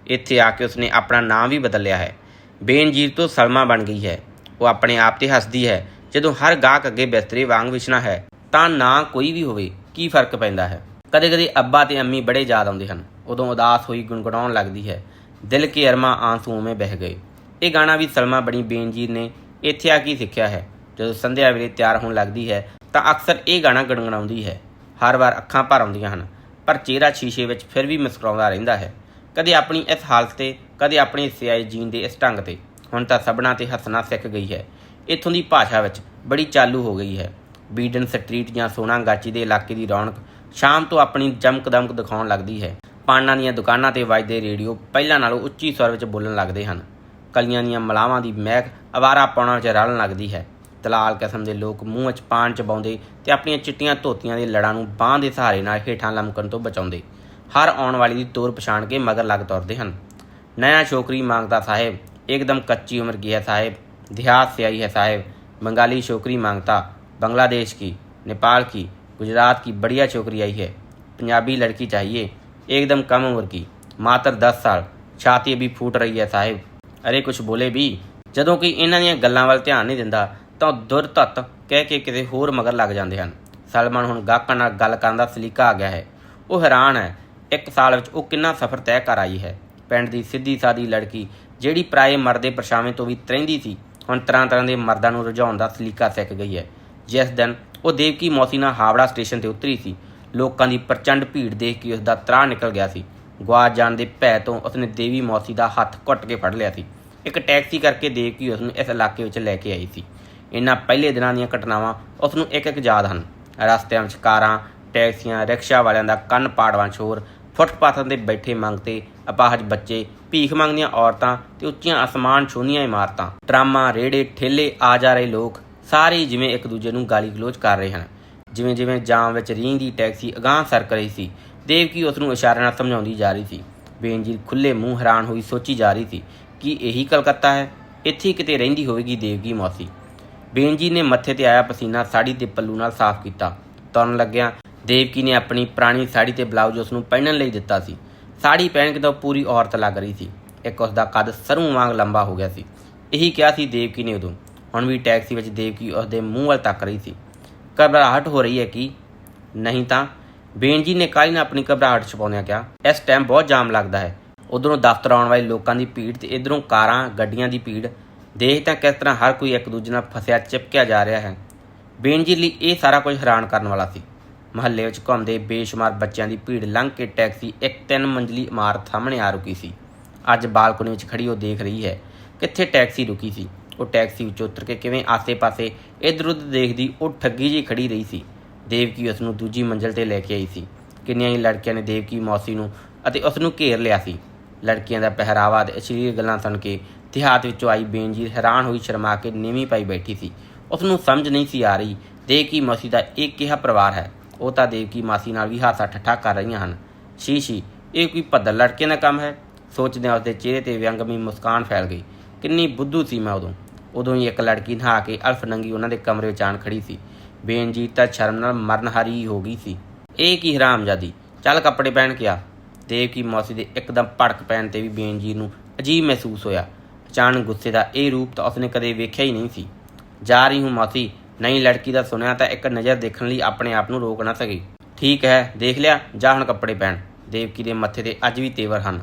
ਇੱਥੇ ਆ ਕੇ ਉਸਨੇ ਆਪਣਾ ਨਾਮ ਵੀ ਬਦਲਿਆ ਹੈ। ਬੇਨਜੀਰ ਤੋਂ ਸਲਮਾ ਬਣ ਗਈ ਹੈ। ਉਹ ਆਪਣੇ ਆਪ ਤੇ ਹੱਸਦੀ ਹੈ। ਜਦੋਂ ਹਰ ਗਾਹਕ ਅੱਗੇ ਬਿਸਤਰੇ ਵਾਂਗ ਵਿਛਣਾ ਹੈ, ਤਾਂ ਨਾ ਕੋਈ ਵੀ ਹੋਵੇ, ਕੀ ਫ਼ਰਕ ਪੈਂਦਾ ਹੈ? ਕਦੇ-ਕਦੇ ਅੱਬਾ ਤੇ ਅੰਮੀ ਬੜੇ ਯਾਦ ਆਉਂਦੇ ਹਨ। ਉਦੋਂ ਉਦਾਸ ਹੋਈ ਗੁੰਗਣਾਉਣ ਲੱਗਦੀ ਹੈ। ਦਿਲ ਕੇ ਅਰਮਾ ਆਂਸੂਆਂ ਵਿੱਚ ਬਹਿ ਗਏ। ਇਹ ਗਾਣਾ ਵੀ ਸਲਮਾ ਬਣੀ ਬੇਨਜੀਰ ਨੇ ਇੱਥੇ ਆ ਕੇ ਸਿੱਖਿਆ ਹੈ। ਜਦੋਂ ਸੰਧਿਆ ਵੇਲੇ ਤਿਆਰ ਹੋਣ ਲੱਗਦੀ ਹੈ, ਤਾਂ ਅਕਸਰ ਇਹ ਗਾਣਾ ਗੁੰਗਣਾਉਂਦੀ ਹੈ। ਹਰ ਵਾਰ ਅੱਖਾਂ ਭਰ ਆਉਂਦੀਆਂ ਹਨ। ਪਰ ਚਿਹਰਾ ਸ਼ੀਸ਼ੇ ਵਿੱਚ ਫਿਰ ਵੀ ਮੁਸਕਰਾਉਂਦਾ ਰਹਿੰਦਾ ਹੈ। ਕਦੇ ਆਪਣੀ ਇਸ ਹਾਲਤ ਤੇ, ਕਦੇ ਆਪਣੇ ਸਿਆਏ ਜੀਣ ਦੇ ਇਸ ਢੰਗ ਤੇ। ਹੁਣ ਤਾਂ ਸਭਨਾਂ ਤੇ ਹੱਸਣਾ ਸਿੱਖ ਗਈ ਹੈ। ਇੱਥੋਂ ਦੀ ਭਾਸ਼ਾ ਵਿੱਚ ਬੜੀ ਚਾਲੂ ਹੋ ਗਈ ਹੈ। ਬੀਡਨ ਸਟਰੀਟ ਜਾਂ ਸੋਨਾਗਾਚੀ ਦੇ ਇਲਾਕੇ ਦੀ ਰੌਣਕ ਸ਼ਾਮ ਤੋਂ ਆਪਣੀ ਜਮਕਦਮਕ ਦਿਖਾਉਣ ਲੱਗਦੀ ਹੈ। ਪਾਨਾਂ ਦੀਆਂ ਦੁਕਾਨਾਂ ਤੇ ਵੱਜਦੇ ਰੇਡੀਓ ਪਹਿਲਾਂ ਨਾਲੋਂ ਉੱਚੀ ਸਵਰ ਵਿੱਚ ਬੋਲਣ ਲੱਗਦੇ ਹਨ। ਕਲੀਆਂ ਦੀਆਂ ਮਲਾਵਾਂ ਦੀ ਮਹਿਕ ਅਵਾਰਾ ਪਾਉਣਾ ਵਿੱਚ ਰਲਣ ਲੱਗਦੀ ਹੈ। ਤਲਾਲ ਕਿਸਮ ਦੇ ਲੋਕ ਮੂੰਹ ਵਿੱਚ ਪਾਨ ਚਬਾਉਂਦੇ ਤੇ ਆਪਣੀਆਂ ਚਿੱਟੀਆਂ ਧੋਤੀਆਂ ਦੇ ਲੜਾਂ ਨੂੰ ਬਾਹ ਦੇ ਸਹਾਰੇ ਨਾਲ ਹੇਠਾਂ ਲਮਕਣ ਤੋਂ ਬਚਾਉਂਦੇ ਹਰ ਆਉਣ ਵਾਲੀ ਦੀ ਤੋਰ ਪਛਾਣ ਕੇ ਮਗਰ ਲੱਗ ਤੁਰਦੇ ਹਨ नया छोकरी मांगता साहेब एकदम कच्ची उम्र की है साहेब देहात से आई है साहेब बंगाली छोकरी मांगता बांग्लादेश की नेपाल की गुजरात की बढ़िया छोकरी आई है पंजाबी लड़की चाहिए एकदम कम उम्र की मात्र दस साल छाती अभी फूट रही है साहेब ਅਰੇ ਕੁਝ ਬੋਲੇ ਵੀ ਜਦੋਂ ਕਿ ਇਹਨਾਂ ਦੀਆਂ ਗੱਲਾਂ ਵੱਲ ਧਿਆਨ ਨਹੀਂ ਦਿੰਦਾ ਤਾਂ ਦੁਰਤਤ ਕਹਿ ਕੇ ਕਿਸੇ ਹੋਰ ਮਗਰ ਲੱਗ ਜਾਂਦੇ ਹਨ। ਸਲਮਾਨ ਹੁਣ ਗਾਹਕਾਂ ਨਾਲ ਗੱਲ ਕਰਨ ਦਾ ਸਲੀਕਾ ਆ ਗਿਆ ਹੈ। ਉਹ ਹੈਰਾਨ ਹੈ, ਇੱਕ ਸਾਲ ਵਿੱਚ ਉਹ ਕਿੰਨਾ ਸਫ਼ਰ ਤੈਅ ਕਰ ਆਈ ਹੈ। ਪਿੰਡ ਦੀ ਸਿੱਧੀ ਸਾਦੀ ਲੜਕੀ ਜਿਹੜੀ ਪਰਾਏ ਮਰਦੇ ਪਰਛਾਵੇਂ ਤੋਂ ਵੀ ਤਰਹਿੰਦੀ ਸੀ, ਹੁਣ ਤਰ੍ਹਾਂ ਤਰ੍ਹਾਂ ਦੇ ਮਰਦਾਂ ਨੂੰ ਰੁਝਾਉਣ ਦਾ ਸਲੀਕਾ ਸਿੱਖ ਗਈ ਹੈ। ਜਿਸ ਦਿਨ ਉਹ ਦੇਵਕੀ ਮੌਸੀ ਨਾਲ ਹਾਵੜਾ ਸਟੇਸ਼ਨ ਤੇ ਉਤਰੀ ਸੀ, ਲੋਕਾਂ ਦੀ ਪ੍ਰਚੰਡ ਭੀੜ ਦੇਖ ਕੇ ਉਸ ਦਾ ਤਰਾਹ ਨਿਕਲ ਗਿਆ ਸੀ। ਗਵਾਚ ਜਾਣ ਦੇ ਭੈ ਤੋਂ ਉਸਨੇ ਦੇਵੀ ਮੌਸੀ ਦਾ ਹੱਥ ਘੁੱਟ ਕੇ ਫੜ ਲਿਆ ਸੀ। ਇੱਕ ਟੈਕਸੀ ਕਰਕੇ ਦੇਵਕੀ ਉਸ ਨੂੰ ਇਸ ਇਲਾਕੇ ਵਿੱਚ ਲੈ ਕੇ ਆਈ ਸੀ। ਇਨ੍ਹਾਂ ਪਹਿਲੇ ਦਿਨਾਂ ਦੀਆਂ ਘਟਨਾਵਾਂ ਉਸ ਨੂੰ ਇੱਕ ਇੱਕ ਯਾਦ ਹਨ। ਰਸਤਿਆਂ ਵਿੱਚ ਕਾਰਾਂ ਟੈਕਸੀਆਂ ਰਿਕਸ਼ਾ ਵਾਲਿਆਂ ਦਾ ਕੰਨ ਪਾੜਵਾਂ ਸ਼ੋਰ ਫੁੱਟਪਾਥਾਂ ਤੇ ਬੈਠੇ ਮੰਗਤੇ ਅਪਾਹਜ ਬੱਚੇ, ਭੀਖ ਮੰਗਦੀਆਂ ਔਰਤਾਂ ਤੇ ਉੱਚੀਆਂ ਅਸਮਾਨ ਛੂਹਣੀਆਂ ਇਮਾਰਤਾਂ। ਟਰਾਮਾਂ, ਰੇੜੇ, ਠੇਲੇ ਆ ਜਾ ਰਹੇ ਲੋਕ ਸਾਰੇ ਜਿਵੇਂ ਇੱਕ ਦੂਜੇ ਨੂੰ ਗਾਲੀ ਗਲੋਚ ਕਰ ਰਹੇ ਹਨ। ਜਿਵੇਂ ਜਿਵੇਂ ਜਾਮ ਵਿੱਚ ਰੀਂਦੀ ਟੈਕਸੀ ਅਗਾਂਹ ਸਰਕ ਰਹੀ ਸੀ, ਦੇਵਕੀ ਉਸ ਨੂੰ ਇਸ਼ਾਰੇ ਨਾਲ ਸਮਝਾਉਂਦੀ ਜਾ ਰਹੀ ਸੀ। ਬੇਨਜੀਤ ਖੁੱਲੇ ਮੂੰਹ ਹੈਰਾਨ ਹੋਈ ਸੋਚੀ ਜਾ ਰਹੀ ਸੀ ਕਿ ਇਹੀ ਕਲਕੱਤਾ ਹੈ, ਇੱਥੇ ਕਿਤੇ ਰਹਿੰਦੀ ਹੋਵੇਗੀ ਦੇਵਕੀ ਮੌਸੀ। ਬੇਨਜੀ ਨੇ ਮੱਥੇ ਤੇ ਆਇਆ ਪਸੀਨਾ, ਸਾੜੀ ਦੇ ਪੱਲੂ ਨਾਲ ਸਾਫ਼ ਕੀਤਾ। ਤੁਰਨ ਲੱਗਿਆ ਦੇਵਕੀ ਨੇ ਆਪਣੀ ਪੁਰਾਣੀ ਸਾੜੀ ਤੇ ਬਲਾਊਜ਼ ਉਸ ਨੂੰ ਪਹਿਨਣ ਲਈ ਦਿੱਤਾ ਸੀ। ਸਾੜੀ ਪਹਿਨ ਕੇ ਤਾਂ ਪੂਰੀ ਔਰਤ ਲੱਗ ਰਹੀ ਸੀ। ਇੱਕ ਉਸ ਦਾ ਕੱਦ ਸਰੋਂ ਵਾਂਗ ਲੰਬਾ ਹੋ ਗਿਆ ਸੀ। ਇਹੀ ਕਿਹਾ ਸੀ ਦੇਵਕੀ ਨੇ ਉਦੋਂ। ਹੁਣ ਵੀ ਟੈਕਸੀ ਵਿੱਚ ਦੇਵਕੀ ਉਸ ਦੇ ਮੂੰਹ ਵੱਲ ਤੱਕ ਰਹੀ ਸੀ। ਘਬਰਾਹਟ ਹੋ ਰਹੀ ਹੈ ਕਿ ਨਹੀਂ ਤਾਂ ਬੇਨਜੀ ਨੇ ਕਾਲੀ ਨਾਲ ਆਪਣੀ ਘਬਰਾਹਟ ਛਪਾਉਂਦਿਆਂ ਕਿਹਾ, ਇਸ ਟਾਈਮ ਬਹੁਤ ਜਾਮ ਲੱਗਦਾ ਹੈ। ਉਧਰੋਂ ਦਫ਼ਤਰ ਆਉਣ ਵਾਲੇ ਲੋਕਾਂ ਦੀ ਭੀੜ ਤੇ ਇਧਰੋਂ ਕਾਰਾਂ, ਗੱਡੀਆਂ ਦੀ ਭੀੜ ਦੇਖ ਤਾਂ ਕਿਸ ਤਰ੍ਹਾਂ ਹਰ ਕੋਈ ਇੱਕ ਦੂਜੇ ਨਾਲ ਫਸਿਆ, ਚਿਪਕਿਆ ਜਾ ਰਿਹਾ ਹੈ। ਬੇਨ ਜੀ ਲਈ ਇਹ ਸਾਰਾ ਕੁਝ ਹੈਰਾਨ ਕਰਨ ਵਾਲਾ ਸੀ। ਮਹੱਲੇ ਵਿੱਚ ਘੁੰਮਦੇ ਬੇਸ਼ੁਮਾਰ ਬੱਚਿਆਂ ਦੀ ਭੀੜ ਲੰਘ ਕੇ ਟੈਕਸੀ ਇੱਕ ਤਿੰਨ ਮੰਜ਼ਲੀ ਇਮਾਰਤ ਸਾਹਮਣੇ ਆ ਰੁਕੀ ਸੀ। ਅੱਜ ਬਾਲਕੋਨੀ ਵਿੱਚ ਖੜੀ ਉਹ ਦੇਖ ਰਹੀ ਹੈ ਕਿੱਥੇ ਟੈਕਸੀ ਰੁਕੀ ਸੀ। ਉਹ ਟੈਕਸੀ ਵਿੱਚੋਂ ਉਤਰ ਕੇ ਕਿਵੇਂ ਆਸੇ-ਪਾਸੇ ਇੱਧਰ ਉੱਧਰ ਦੇਖਦੀ ਉਹ ਠੱਗੀ ਜੀ ਖੜੀ ਰਹੀ ਸੀ। ਦੇਵਕੀ ਉਸ ਨੂੰ ਦੂਜੀ ਮੰਜ਼ਲ ਤੇ ਲੈ ਕੇ ਆਈ ਸੀ। ਕਿੰਨੀਆਂ ਹੀ ਲੜਕੀਆਂ ਨੇ ਦੇਵਕੀ, ਮੌਸੀ ਨੂੰ ਅਤੇ ਉਸ ਨੂੰ ਘੇਰ ਲਿਆ ਸੀ। ਲੜਕੀਆਂ ਦਾ ਪਹਿਰਾਵਾ ਤੇ ਅਸ਼ਲੀਲ ਗੱਲਾਂ ਸੁਣ ਕੇ ਦਿਹਾਤ ਵਿੱਚੋਂ ਆਈ ਬੇਨਜੀਰ ਹੈਰਾਨ ਹੋਈ ਸ਼ਰਮਾ ਕੇ ਨੀਵੀਂ ਪਾਈ ਬੈਠੀ ਸੀ। ਉਸ ਨੂੰ ਸਮਝ ਨਹੀਂ ਸੀ ਆ ਰਹੀ ਦੇਵਕੀ ਮੌਸੀ ਦਾ ਇਹ ਕਿਹਾ ਪਰਿਵਾਰ ਹੈ। ਉਹ ਤਾਂ ਦੇਵਕੀ ਮਾਸੀ ਨਾਲ ਵੀ ਹਾਸਾ ਠੱਠਾ ਕਰ ਰਹੀਆਂ ਹਨ। ਸ਼ੀ ਸ਼ੀ ਇਹ ਕੋਈ ਭੱਦਰ ਲੜਕੇ ਦਾ ਕੰਮ ਹੈ? ਸੋਚਦਿਆਂ ਉਸਦੇ ਚਿਹਰੇ ਤੇ ਵਿਅੰਗਮੀ ਮੁਸਕਾਨ ਫੈਲ ਗਈ। ਕਿੰਨੀ ਬੁੱਧੂ ਸੀ ਮੈਂ ਉਦੋਂ। ਉਦੋਂ ਹੀ ਇੱਕ ਲੜਕੀ ਨਹਾ ਕੇ ਅਲਫ ਨੰਗੀ ਉਹਨਾਂ ਦੇ ਕਮਰੇ ਵਿੱਚ ਆਣ ਖੜੀ ਸੀ। ਬੇਨਜੀਤ ਤਾਂ ਸ਼ਰਮ ਨਾਲ ਮਰਨਹਾਰੀ ਹੋ ਗਈ ਸੀ। ਇਹ ਕੀ ਹਰਾਮਜ਼ਾਦੀ ਚੱਲ ਕੱਪੜੇ ਪਹਿਨ ਕੇ ਆ। ਦੇਵਕੀ ਮੌਸੀ ਦੇ ਇੱਕਦਮ ਭੜਕ ਪੈਣ ਤੇ ਵੀ ਬੇਨਜੀਤ ਨੂੰ ਅਜੀਬ ਮਹਿਸੂਸ ਹੋਇਆ। ਅਚਾਨਕ ਗੁੱਸੇ ਦਾ ਇਹ ਰੂਪ ਤਾਂ ਉਸਨੇ ਕਦੇ ਵੇਖਿਆ ਹੀ ਨਹੀਂ ਸੀ। ਜਾ ਰਹੀ ਹੂੰ ਮੌਸੀ ਨਹੀਂ ਲੜਕੀ ਦਾ ਸੁਣਿਆ ਤਾਂ ਇੱਕ ਨਜ਼ਰ ਦੇਖਣ ਲਈ ਆਪਣੇ ਆਪ ਨੂੰ ਰੋਕ ਨਾ ਸਕੀ। ਠੀਕ ਹੈ, ਦੇਖ ਲਿਆ, ਜਾ ਹੁਣ ਕੱਪੜੇ ਪਹਿਨ। ਦੇਵਕੀ ਦੇ ਮੱਥੇ ਤੇ ਅੱਜ ਵੀ ਤੇਵਰ ਹਨ।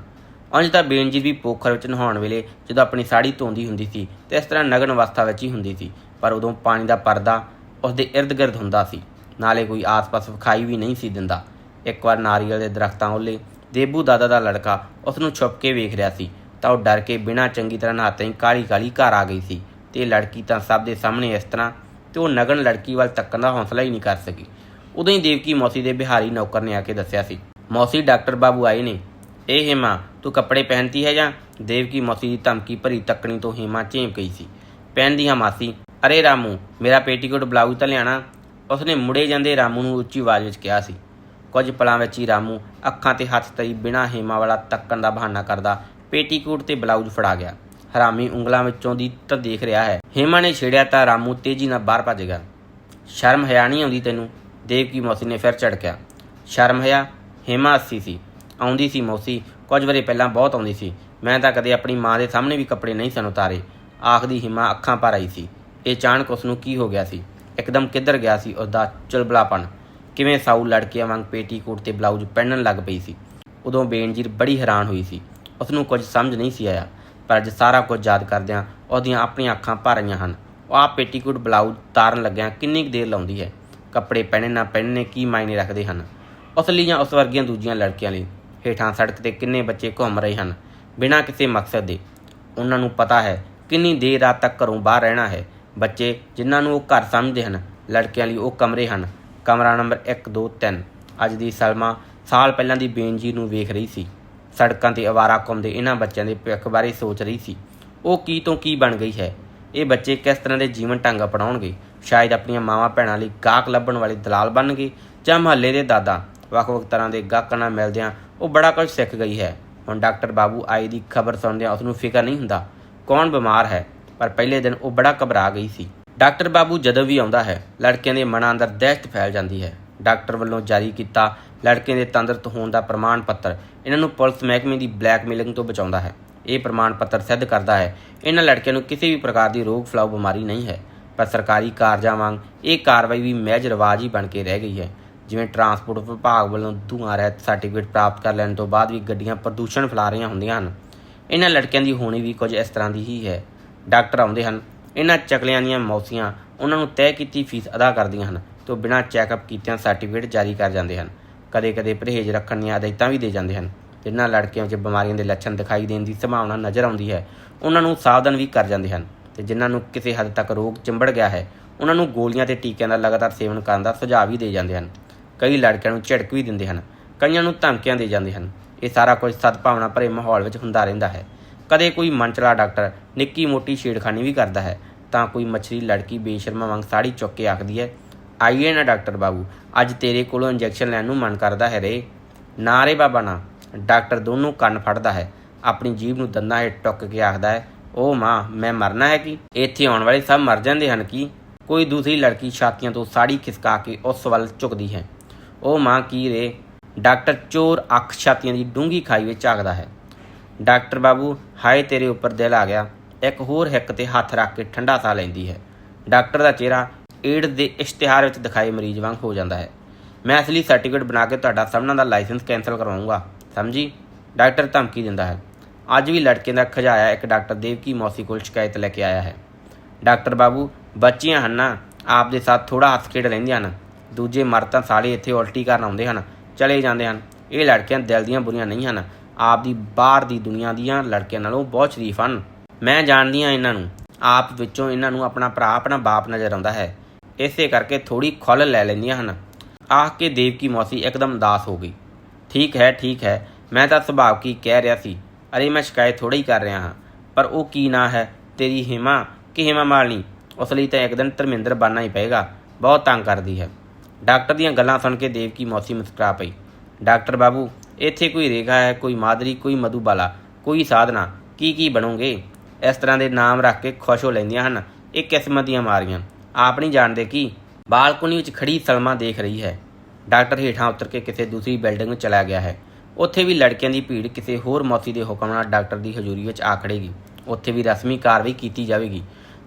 ਉਂਝ ਤਾਂ ਬੇਨਜੀਤ ਵੀ ਪੋਖਰ ਵਿੱਚ ਨਹਾਉਣ ਵੇਲੇ ਜਦੋਂ ਆਪਣੀ ਸਾੜੀ ਧੋਂਦੀ ਹੁੰਦੀ ਸੀ ਤੇ ਇਸ ਤਰ੍ਹਾਂ ਨਗਨ ਅਵਸਥਾ ਵਿੱਚ ਹੀ ਹੁੰਦੀ ਸੀ, ਪਰ ਉਦੋਂ ਪਾਣੀ ਦਾ ਪਰਦਾ ਉਸ ਦੇ ird-gird ਹੁੰਦਾ ਸੀ। ਨਾਲੇ ਕੋਈ ਆਸ-ਪਾਸ ਵਿਖਾਈ ਵੀ ਨਹੀਂ ਸੀ ਦਿੰਦਾ। ਇੱਕ ਵਾਰ ਨਾਰੀਅਲ ਦੇ ਦਰਖਤਾਂ ਉੱਲੇ ਦੇਬੂ ਦਾਦਾ ਦਾ ਲੜਕਾ ਉਸ ਨੂੰ ਛੁਪ ਕੇ ਵੇਖ ਰਿਹਾ ਸੀ। ਤਾਂ ਉਹ ਡਰ ਕੇ ਬਿਨਾਂ ਚੰਗੀ ਤਰ੍ਹਾਂ ਨਹਾਤੇ ਹੀ ਕਾਲੀ-ਕਾਲੀ ਘਰ ਆ ਗਈ ਸੀ ਤੇ ਲੜਕੀ ਤਾਂ ਸਭ ਦੇ ਸਾਹਮਣੇ ਇਸ ਤਰ੍ਹਾਂ ਤੇ ਉਹ ਨਗਨ ਲੜਕੀ ਵੱਲ ਤੱਕਣ ਦਾ ਹੌਸਲਾ ਹੀ ਨਹੀਂ ਕਰ ਸਕੀ। ਉਦੋਂ ਹੀ ਦੇਵਕੀ ਮੌਸੀ ਦੇ ਬਿਹਾਰੀ ਨੌਕਰ ਨੇ ਆ ਕੇ ਦੱਸਿਆ ਸੀ, ਮੌਸੀ, ਡਾਕਟਰ ਬਾਬੂ ਆਏ ਨੇ। ਇਹ ਹੇਮਾ, ਤੂੰ ਕੱਪੜੇ ਪਹਿਨਤੀ ਹੈ ਜਾਂ? ਦੇਵਕੀ ਮੌਸੀ ਦੀ ਧਮਕੀ ਭਰੀ ਤੱਕਣੀ ਤੋਂ ਹੇਮਾ ਝੇਂਪ ਗਈ ਸੀ। ਪਹਿਨਦੀ ਹਾਂ ਮਾਸੀ। ਅਰੇ ਰਾਮੂ, ਮੇਰਾ ਪੇਟੀਕੋਟ ਬਲਾਊਜ਼ ਤਾਂ ਲਿਆਣਾ? ਉਸਨੇ ਮੁੜੇ ਜਾਂਦੇ ਰਾਮੂ ਨੂੰ ਉੱਚੀ ਆਵਾਜ਼ ਵਿੱਚ ਕਿਹਾ ਸੀ, ਕੁਝ ਪਲਾਂ ਵਿੱਚ ਹੀ ਰਾਮੂ, ਅੱਖਾਂ ਤੇ ਹੱਥ ਤਈ ਬਿਨਾਂ ਹੇਮਾ ਵਾਲਾ ਤੱਕਣ ਦਾ ਬਹਾਨਾ ਕਰਦਾ ਪੇਟੀਕੋਟ ਤੇ ਬਲਾਊਜ਼ ਫੜਾ ਗਿਆ। ਹਰਾਮੀ ਉਂਗਲਾਂ ਵਿੱਚੋਂ ਦੀ ਤਾਂ ਦੇਖ ਰਿਹਾ ਹੈ। ਹੇਮਾ ਨੇ ਛੇੜਿਆ ਤਾਂ ਰਾਮੂ ਤੇਜ਼ੀ ਨਾਲ ਬਾਹਰ ਭੱਜ ਗਿਆ ਸ਼ਰਮ ਹਿਆ ਨਹੀਂ ਆਉਂਦੀ ਤੈਨੂੰ? ਦੇਵਕੀ ਮੌਸੀ ਨੇ ਫਿਰ ਝੜਕਿਆ। ਸ਼ਰਮ ਹਿਆ ਹੇਮਾ ਅੱਸੀ ਸੀ। ਆਉਂਦੀ ਸੀ ਮੌਸੀ। ਕੁਝ ਵਰੇ ਪਹਿਲਾਂ ਬਹੁਤ ਆਉਂਦੀ ਸੀ। ਮੈਂ ਤਾਂ ਕਦੇ ਆਪਣੀ ਮਾਂ ਦੇ ਸਾਹਮਣੇ ਵੀ ਕੱਪੜੇ ਨਹੀਂ ਸਨ ਉਤਾਰੇ। ਆਖਦੀ ਹਿਮਾ ਅੱਖਾਂ ਭਰ ਆਈ ਸੀ। ਇਹ ਅਚਾਨਕ ਉਸ ਨੂੰ ਕੀ ਹੋ ਗਿਆ ਸੀ? ਇੱਕਦਮ ਕਿੱਧਰ ਗਿਆ ਸੀ ਉਸ ਦਾ ਚੁਲਬਲਾਪਨ ਕਿਵੇਂ ਸਾਊ ਲੜਕੀਆਂ ਵਾਂਗ ਪੇਟੀਕੋਟ ਤੇ ਬਲਾਊਜ਼ ਪਹਿਨਣ ਲੱਗ ਪਈ ਸੀ? ਉਦੋਂ ਬੇਨਜੀਰ ਬੜੀ ਹੈਰਾਨ ਹੋਈ ਸੀ। ਉਸ ਨੂੰ ਕੁਝ ਸਮਝ ਨਹੀਂ ਸੀ ਆਇਆ, ਪਰ ਅੱਜ ਸਾਰਾ ਕੁਝ ਯਾਦ ਕਰਦਿਆਂ ਉਹਦੀਆਂ ਆਪਣੀਆਂ ਅੱਖਾਂ ਭਰ ਆਈਆਂ ਹਨ। ਉਹ ਆਪ ਪੇਟੀਕੋਟ ਬਲਾਊਜ਼ ਤਾਰਨ ਲੱਗਿਆਂ ਕਿੰਨੀ ਕੁ ਦੇਰ ਲਾਉਂਦੀ ਹੈ। ਕੱਪੜੇ ਪਹਿਨੇ ਨਾ ਪਹਿਨਣੇ ਕੀ ਮਾਇਨੇ ਰੱਖਦੇ ਹਨ। ਉਸ ਲਈ ਜਾਂ ਉਸ ਵਰਗੀਆਂ ਦੂਜੀਆਂ ਲੜਕੀਆਂ ਲਈ ਹੇਠਾਂ ਸੜਕ ਤੇ ਕਿੰਨੇ ਬੱਚੇ ਘੁੰਮ ਰਹੇ ਹਨ, ਬਿਨਾਂ ਕਿਸੇ ਮਕਸਦ ਦੇ। ਉਹਨਾਂ ਨੂੰ ਪਤਾ ਹੈ ਕਿੰਨੀ ਦੇਰ ਰਾਤ ਤੱਕ ਘਰੋਂ ਬਾਹਰ ਰਹਿਣਾ ਹੈ। ਬੱਚੇ ਜਿਨ੍ਹਾਂ ਨੂੰ ਉਹ ਘਰ ਸਮਝਦੇ ਹਨ, ਲੜਕਿਆਂ ਲਈ ਉਹ ਕਮਰੇ ਹਨ। ਕਮਰਾ ਨੰਬਰ 1 2 3 ਅੱਜ ਦੀ ਸਲਮਾ ਸਾਲ ਪਹਿਲਾਂ ਦੀ ਬੇਨਜੀ ਨੂੰ ਵੇਖ ਰਹੀ ਸੀ। ਸੜਕਾਂ ਤੇ ਅਵਾਰਾ ਘੁੰਮਦੇ ਇਹਨਾਂ ਬੱਚਿਆਂ ਦੇ ਭਵਿੱਖ ਬਾਰੇ ਸੋਚ ਰਹੀ ਸੀ। ਉਹ ਕੀ ਤੋਂ ਕੀ ਬਣ ਗਈ ਹੈ? ਇਹ ਬੱਚੇ ਕਿਸ ਤਰ੍ਹਾਂ ਦੇ ਜੀਵਨ ਢੰਗ ਅਪਣਾਉਣਗੇ? ਸ਼ਾਇਦ ਆਪਣੀਆਂ ਮਾਵਾਂ ਭੈਣਾਂ ਲਈ ਗਾਹਕ ਲੱਭਣ ਵਾਲੇ ਦਲਾਲ ਬਣਨਗੇ ਜਾਂ ਮਹੱਲੇ ਦੇ ਦਾਦਾ। ਵੱਖ-ਵੱਖ ਤਰ੍ਹਾਂ ਦੇ ਗਾਹਕਾਂ ਨਾਲ ਮਿਲਦਿਆਂ ਉਹ ਬੜਾ ਕੁਝ ਸਿੱਖ ਗਈ ਹੈ। ਹੁਣ ਡਾਕਟਰ ਬਾਬੂ ਆਈ ਦੀ ਖਬਰ ਸੁਣਦਿਆਂ ਉਸ ਨੂੰ ਫਿਕਰ ਨਹੀਂ ਹੁੰਦਾ, ਕੌਣ ਬਿਮਾਰ ਹੈ? ਪਰ ਪਹਿਲੇ ਦਿਨ ਉਹ ਬੜਾ ਘਬਰਾ ਗਈ ਸੀ। ਡਾਕਟਰ ਬਾਬੂ ਜਦੋਂ ਵੀ ਆਉਂਦਾ ਹੈ, ਲੜਕਿਆਂ ਦੇ ਮਨਾਂ ਅੰਦਰ ਦਹਿਸ਼ਤ ਫੈਲ ਜਾਂਦੀ ਹੈ। ਡਾਕਟਰ ਵੱਲੋਂ ਜਾਰੀ ਕੀਤਾ ਲੜਕੇ ਦੇ ਤੰਦਰੁਸਤ ਹੋਣ ਦਾ ਪ੍ਰਮਾਣ ਪੱਤਰ ਇਹਨਾਂ ਨੂੰ ਪੁਲਿਸ ਮਹਿਕਮੇ ਦੀ ਬਲੈਕਮੇਲਿੰਗ ਤੋਂ ਬਚਾਉਂਦਾ ਹੈ। ਇਹ ਪ੍ਰਮਾਣ ਪੱਤਰ ਸਿੱਧ ਕਰਦਾ ਹੈ, ਇਹਨਾਂ ਲੜਕਿਆਂ ਨੂੰ ਕਿਸੇ ਵੀ ਪ੍ਰਕਾਰ ਦੀ ਰੋਗ ਫਲਾਉ ਬਿਮਾਰੀ ਨਹੀਂ ਹੈ, ਪਰ ਸਰਕਾਰੀ ਕਾਰਜਾਂ ਵਾਂਗ ਇਹ ਕਾਰਵਾਈ ਵੀ ਮਹਿਜ ਰਿਵਾਜ ਹੀ ਬਣ ਕੇ ਰਹਿ ਗਈ ਹੈ। ਜਿਵੇਂ ਟਰਾਂਸਪੋਰਟ ਵਿਭਾਗ ਵੱਲੋਂ ਧੂਆਂ ਰਹਿਤ ਸਰਟੀਫਿਕੇਟ ਪ੍ਰਾਪਤ ਕਰ ਲੈਣ ਤੋਂ ਬਾਅਦ ਵੀ ਗੱਡੀਆਂ ਪ੍ਰਦੂਸ਼ਣ ਫੈਲਾ ਰਹੀਆਂ ਹੁੰਦੀਆਂ ਹਨ। ਇਹਨਾਂ ਲੜਕਿਆਂ ਦੀ ਹੋਣੀ ਵੀ ਕੁਝ ਇਸ ਤਰ੍ਹਾਂ ਦੀ ਹੀ ਹੈ। ਡਾਕਟਰ ਆਉਂਦੇ ਹਨ, ਇਹਨਾਂ ਚਕਲਿਆਂ ਦੀਆਂ ਮੌਸੀਆਂ ਉਹਨਾਂ ਨੂੰ ਤੈਅ ਕੀਤੀ ਫੀਸ ਅਦਾ ਕਰਦੀਆਂ ਹਨ, ਤੇ ਬਿਨਾਂ ਚੈੱਕਅਪ ਕੀਤਿਆਂ ਸਰਟੀਫਿਕੇਟ ਜਾਰੀ ਕਰ ਜਾਂਦੇ ਹਨ। ਕਦੇ-ਕਦੇ ਪਰਹੇਜ਼ ਰੱਖਣ ਦੀਆਂ ਹਦਾਇਤਾਂ ਵੀ ਦੇ ਜਾਂਦੇ ਹਨ। ਜਿਨ੍ਹਾਂ ਲੜਕਿਆਂ ਵਿੱਚ ਬਿਮਾਰੀਆਂ ਦੇ ਲੱਛਣ ਦਿਖਾਈ ਦੇਣ ਦੀ ਸੰਭਾਵਨਾ ਨਜ਼ਰ ਆਉਂਦੀ ਹੈ, ਉਹਨਾਂ ਨੂੰ ਸਾਵਧਾਨ ਵੀ ਕਰ ਜਾਂਦੇ ਹਨ ਤੇ ਜਿਨ੍ਹਾਂ ਨੂੰ ਕਿਸੇ ਹੱਦ ਤੱਕ ਰੋਗ ਚਿੰਬੜ ਗਿਆ ਹੈ, ਉਹਨਾਂ ਨੂੰ ਗੋਲੀਆਂ ਤੇ ਟੀਕਿਆਂ ਦਾ ਲਗਾਤਾਰ ਸੇਵਨ ਕਰਨ ਦਾ ਸੁਝਾਅ ਵੀ ਦੇ ਜਾਂਦੇ ਹਨ। ਕਈ ਲੜਕਿਆਂ ਨੂੰ ਝਿੜਕ ਵੀ ਦਿੰਦੇ ਹਨ, ਕਈਆਂ ਨੂੰ ਧਮਕੀਆਂ ਦੇ ਜਾਂਦੇ ਹਨ। ਇਹ ਸਾਰਾ ਕੁਝ ਸਦਭਾਵਨਾ ਭਰੇ ਮਾਹੌਲ ਵਿੱਚ ਹੁੰਦਾ ਰਹਿੰਦਾ ਹੈ। ਕਦੇ ਕੋਈ ਮਨਚਲਾ ਡਾਕਟਰ ਨਿੱਕੀ ਮੋਟੀ ਛੇੜਖਾਨੀ ਵੀ ਕਰਦਾ ਹੈ, ਤਾਂ ਕੋਈ ਮਛਲੀ ਲੜਕੀ ਬੇਸ਼ਰਮਾ ਵਾਂਗ ਸਾੜੀ ਚੁੱਕ ਕੇ ਆਖਦੀ ਹੈ ਆਈਏ ਨਾ ਡਾਕਟਰ ਬਾਬੂ। ਅੱਜ ਤੇਰੇ ਕੋਲੋਂ ਇੰਜੈਕਸ਼ਨ ਲੈਣ ਨੂੰ ਮਨ ਕਰਦਾ ਹੈ ਰੇ। ਨਾ ਰੇ ਬਾਬਾ ਨਾ, ਡਾਕਟਰ ਦੋਨੋਂ ਕੰਨ ਫੜਦਾ ਹੈ। ਆਪਣੀ ਜੀਭ ਨੂੰ ਦੰਦਾਂ ਹੇਠ ਟੁੱਕ ਕੇ ਆਖਦਾ ਹੈ, ਓ ਮਾਂ, ਮੈਂ ਮਰਨਾ ਹੈ ਕਿ? ਇੱਥੇ ਆਉਣ ਵਾਲੇ ਸਭ ਮਰ ਜਾਂਦੇ ਹਨ ਕਿ? ਕੋਈ ਦੂਸਰੀ ਲੜਕੀ ਛਾਤੀਆਂ ਤੋਂ ਸਾੜੀ ਖਿਸਕਾ ਕੇ ਉਸ ਵੱਲ ਝੁਕਦੀ ਹੈ। ਉਹ ਮਾਂ, ਕੀ ਰੇ? ਡਾਕਟਰ ਚੋਰ ਅੱਖ ਛਾਤੀਆਂ ਦੀ ਡੂੰਗੀ ਖਾਈ ਵਿੱਚ ਝਾਕਦਾ ਹੈ। ਡਾਕਟਰ ਬਾਬੂ, ਹਾਏ ਤੇਰੇ ਉੱਪਰ ਦਿਲ ਆ ਗਿਆ। ਇੱਕ ਹੋਰ ਹਿੱਕ ਤੇ ਹੱਥ ਰੱਖ ਕੇ ਠੰਡਾ ਸਾਹ ਲੈਂਦੀ ਹੈ। ਡਾਕਟਰ ਦਾ ਚਿਹਰਾ ਏਡ ਦੇ ਇਸ਼ਤਿਹਾਰ ਵਿੱਚ ਦਿਖਾਏ ਮਰੀਜ਼ ਵਾਂਗ ਹੋ ਜਾਂਦਾ ਹੈ। ਮੈਂ ਅਸਲੀ ਸਰਟੀਫਿਕੇਟ ਬਣਾ ਕੇ ਤੁਹਾਡਾ ਸਭਨਾਂ ਦਾ ਲਾਇਸੈਂਸ ਕੈਂਸਲ ਕਰਵਾਉਂਗਾ। ਸਮਝੀ? ਡਾਕਟਰ ਧਮਕੀ ਦਿੰਦਾ ਹੈ। ਅੱਜ ਵੀ ਲੜਕੇ ਦਾ ਖਜਾਇਆ ਇੱਕ ਡਾਕਟਰ ਦੇਵਕੀ ਮੌਸੀ ਕੋਲ ਸ਼ਿਕਾਇਤ ਲੈ ਕੇ ਆਇਆ ਹੈ। ਡਾਕਟਰ ਬਾਬੂ, ਬੱਚੀਆਂ ਹਨ ਨਾ, ਆਪ ਦੇ ਸਾਥ ਥੋੜਾ ਹੱਸ ਖੇਡ ਲੈਂਦੀਆਂ ਹਨ। ਦੂਜੇ ਮਰਦ ਤਾਂ ਸਾਲੇ ਇੱਥੇ ਉਲਟੀ ਕਰਨ ਆਉਂਦੇ ਹਨ, ਚਲੇ ਜਾਂਦੇ ਹਨ। ਇਹ ਲੜਕੀਆਂ ਦਿਲ ਦੀਆਂ ਬੁਰੀਆਂ ਨਹੀਂ ਹਨ। ਆਪ ਦੀ ਬਾਹਰ ਦੀ ਦੁਨੀਆ ਦੀਆਂ ਲੜਕੀਆਂ ਨਾਲੋਂ ਬਹੁਤ ਸ਼ਰੀਫ ਹਨ। ਮੈਂ ਜਾਣਦੀ ਹਾਂ ਇਹਨਾਂ ਨੂੰ। ਆਪ ਵਿੱਚੋਂ ਇਹਨਾਂ ਨੂੰ ਆਪਣਾ ਭਰਾ, ਆਪਣਾ ਬਾਪ ਨਜ਼ਰ ਆਉਂਦਾ ਹੈ। ਇਸੇ ਕਰਕੇ ਥੋੜੀ ਖੁੱਲ ਲੈ ਲੈਂਦੀਆਂ ਹਨ। ਆਖ ਕੇ ਦੇਵਕੀ ਮੌਸੀ ਇੱਕਦਮ ਉਦਾਸ ਹੋ ਗਈ। ਠੀਕ ਹੈ ਠੀਕ ਹੈ, ਮੈਂ ਤਾਂ ਸੁਭਾਵ ਕੀ ਕਹਿ ਰਿਹਾ ਸੀ। ਅਰੇ ਮੈਂ ਸ਼ਿਕਾਇਤ ਥੋੜਾ ਹੀ ਕਰ ਰਿਹਾ ਹਾਂ, ਪਰ ਉਹ ਕੀ ਨਾ ਹੈ? ਤੇਰੀ ਹਿਮਾ, ਕਿ ਹਿਮਾ ਮਾਲਨੀ? ਉਸ ਲਈ ਤਾਂ ਇੱਕ ਦਿਨ ਧਰਮਿੰਦਰ ਬਣਨਾ ਹੀ ਪਏਗਾ। ਬਹੁਤ ਤੰਗ ਕਰਦੀ ਹੈ। ਡਾਕਟਰ ਦੀਆਂ ਗੱਲਾਂ ਸੁਣ ਕੇ ਦੇਵਕੀ ਮੌਸੀ ਮੁਸਕਰਾ ਪਈ। ਡਾਕਟਰ ਬਾਬੂ, ਇੱਥੇ ਕੋਈ ਰੇਖਾ ਹੈ, ਕੋਈ ਮਾਦਰੀ, ਕੋਈ ਮਧੂਬਾਲਾ, ਕੋਈ ਸਾਧਨਾ? ਕੀ ਕੀ ਬਣੋਗੇ? ਇਸ ਤਰ੍ਹਾਂ ਦੇ ਨਾਮ ਰੱਖ ਕੇ ਖੁਸ਼ ਹੋ ਲੈਂਦੀਆਂ ਹਨ। ਇਹ ਕਿਸਮਤ ਦੀਆਂ ਮਾਰੀਆਂ। ਆਪ ਨਹੀਂ ਜਾਣਦੇ ਕਿ ਬਾਲਕੋਨੀ ਵਿੱਚ ਖੜੀ ਸਲਮਾ ਦੇਖ ਰਹੀ ਹੈ। ਡਾਕਟਰ ਹੇਠਾਂ ਉਤਰ ਕੇ ਕਿਸੇ ਦੂਸਰੀ ਬਿਲਡਿੰਗ ਵਿੱਚ ਚਲਾ ਗਿਆ ਹੈ। ਉੱਥੇ ਵੀ ਲੜਕਿਆਂ ਦੀ ਭੀੜ ਕਿਸੇ ਹੋਰ ਮੌਸੀ ਦੇ ਹੁਕਮ ਨਾਲ ਡਾਕਟਰ ਦੀ ਹਜ਼ੂਰੀ ਵਿੱਚ ਆ ਖੜੇਗੀ। ਉੱਥੇ ਵੀ ਰਸਮੀ ਕਾਰਵਾਈ ਕੀਤੀ ਜਾਵੇਗੀ।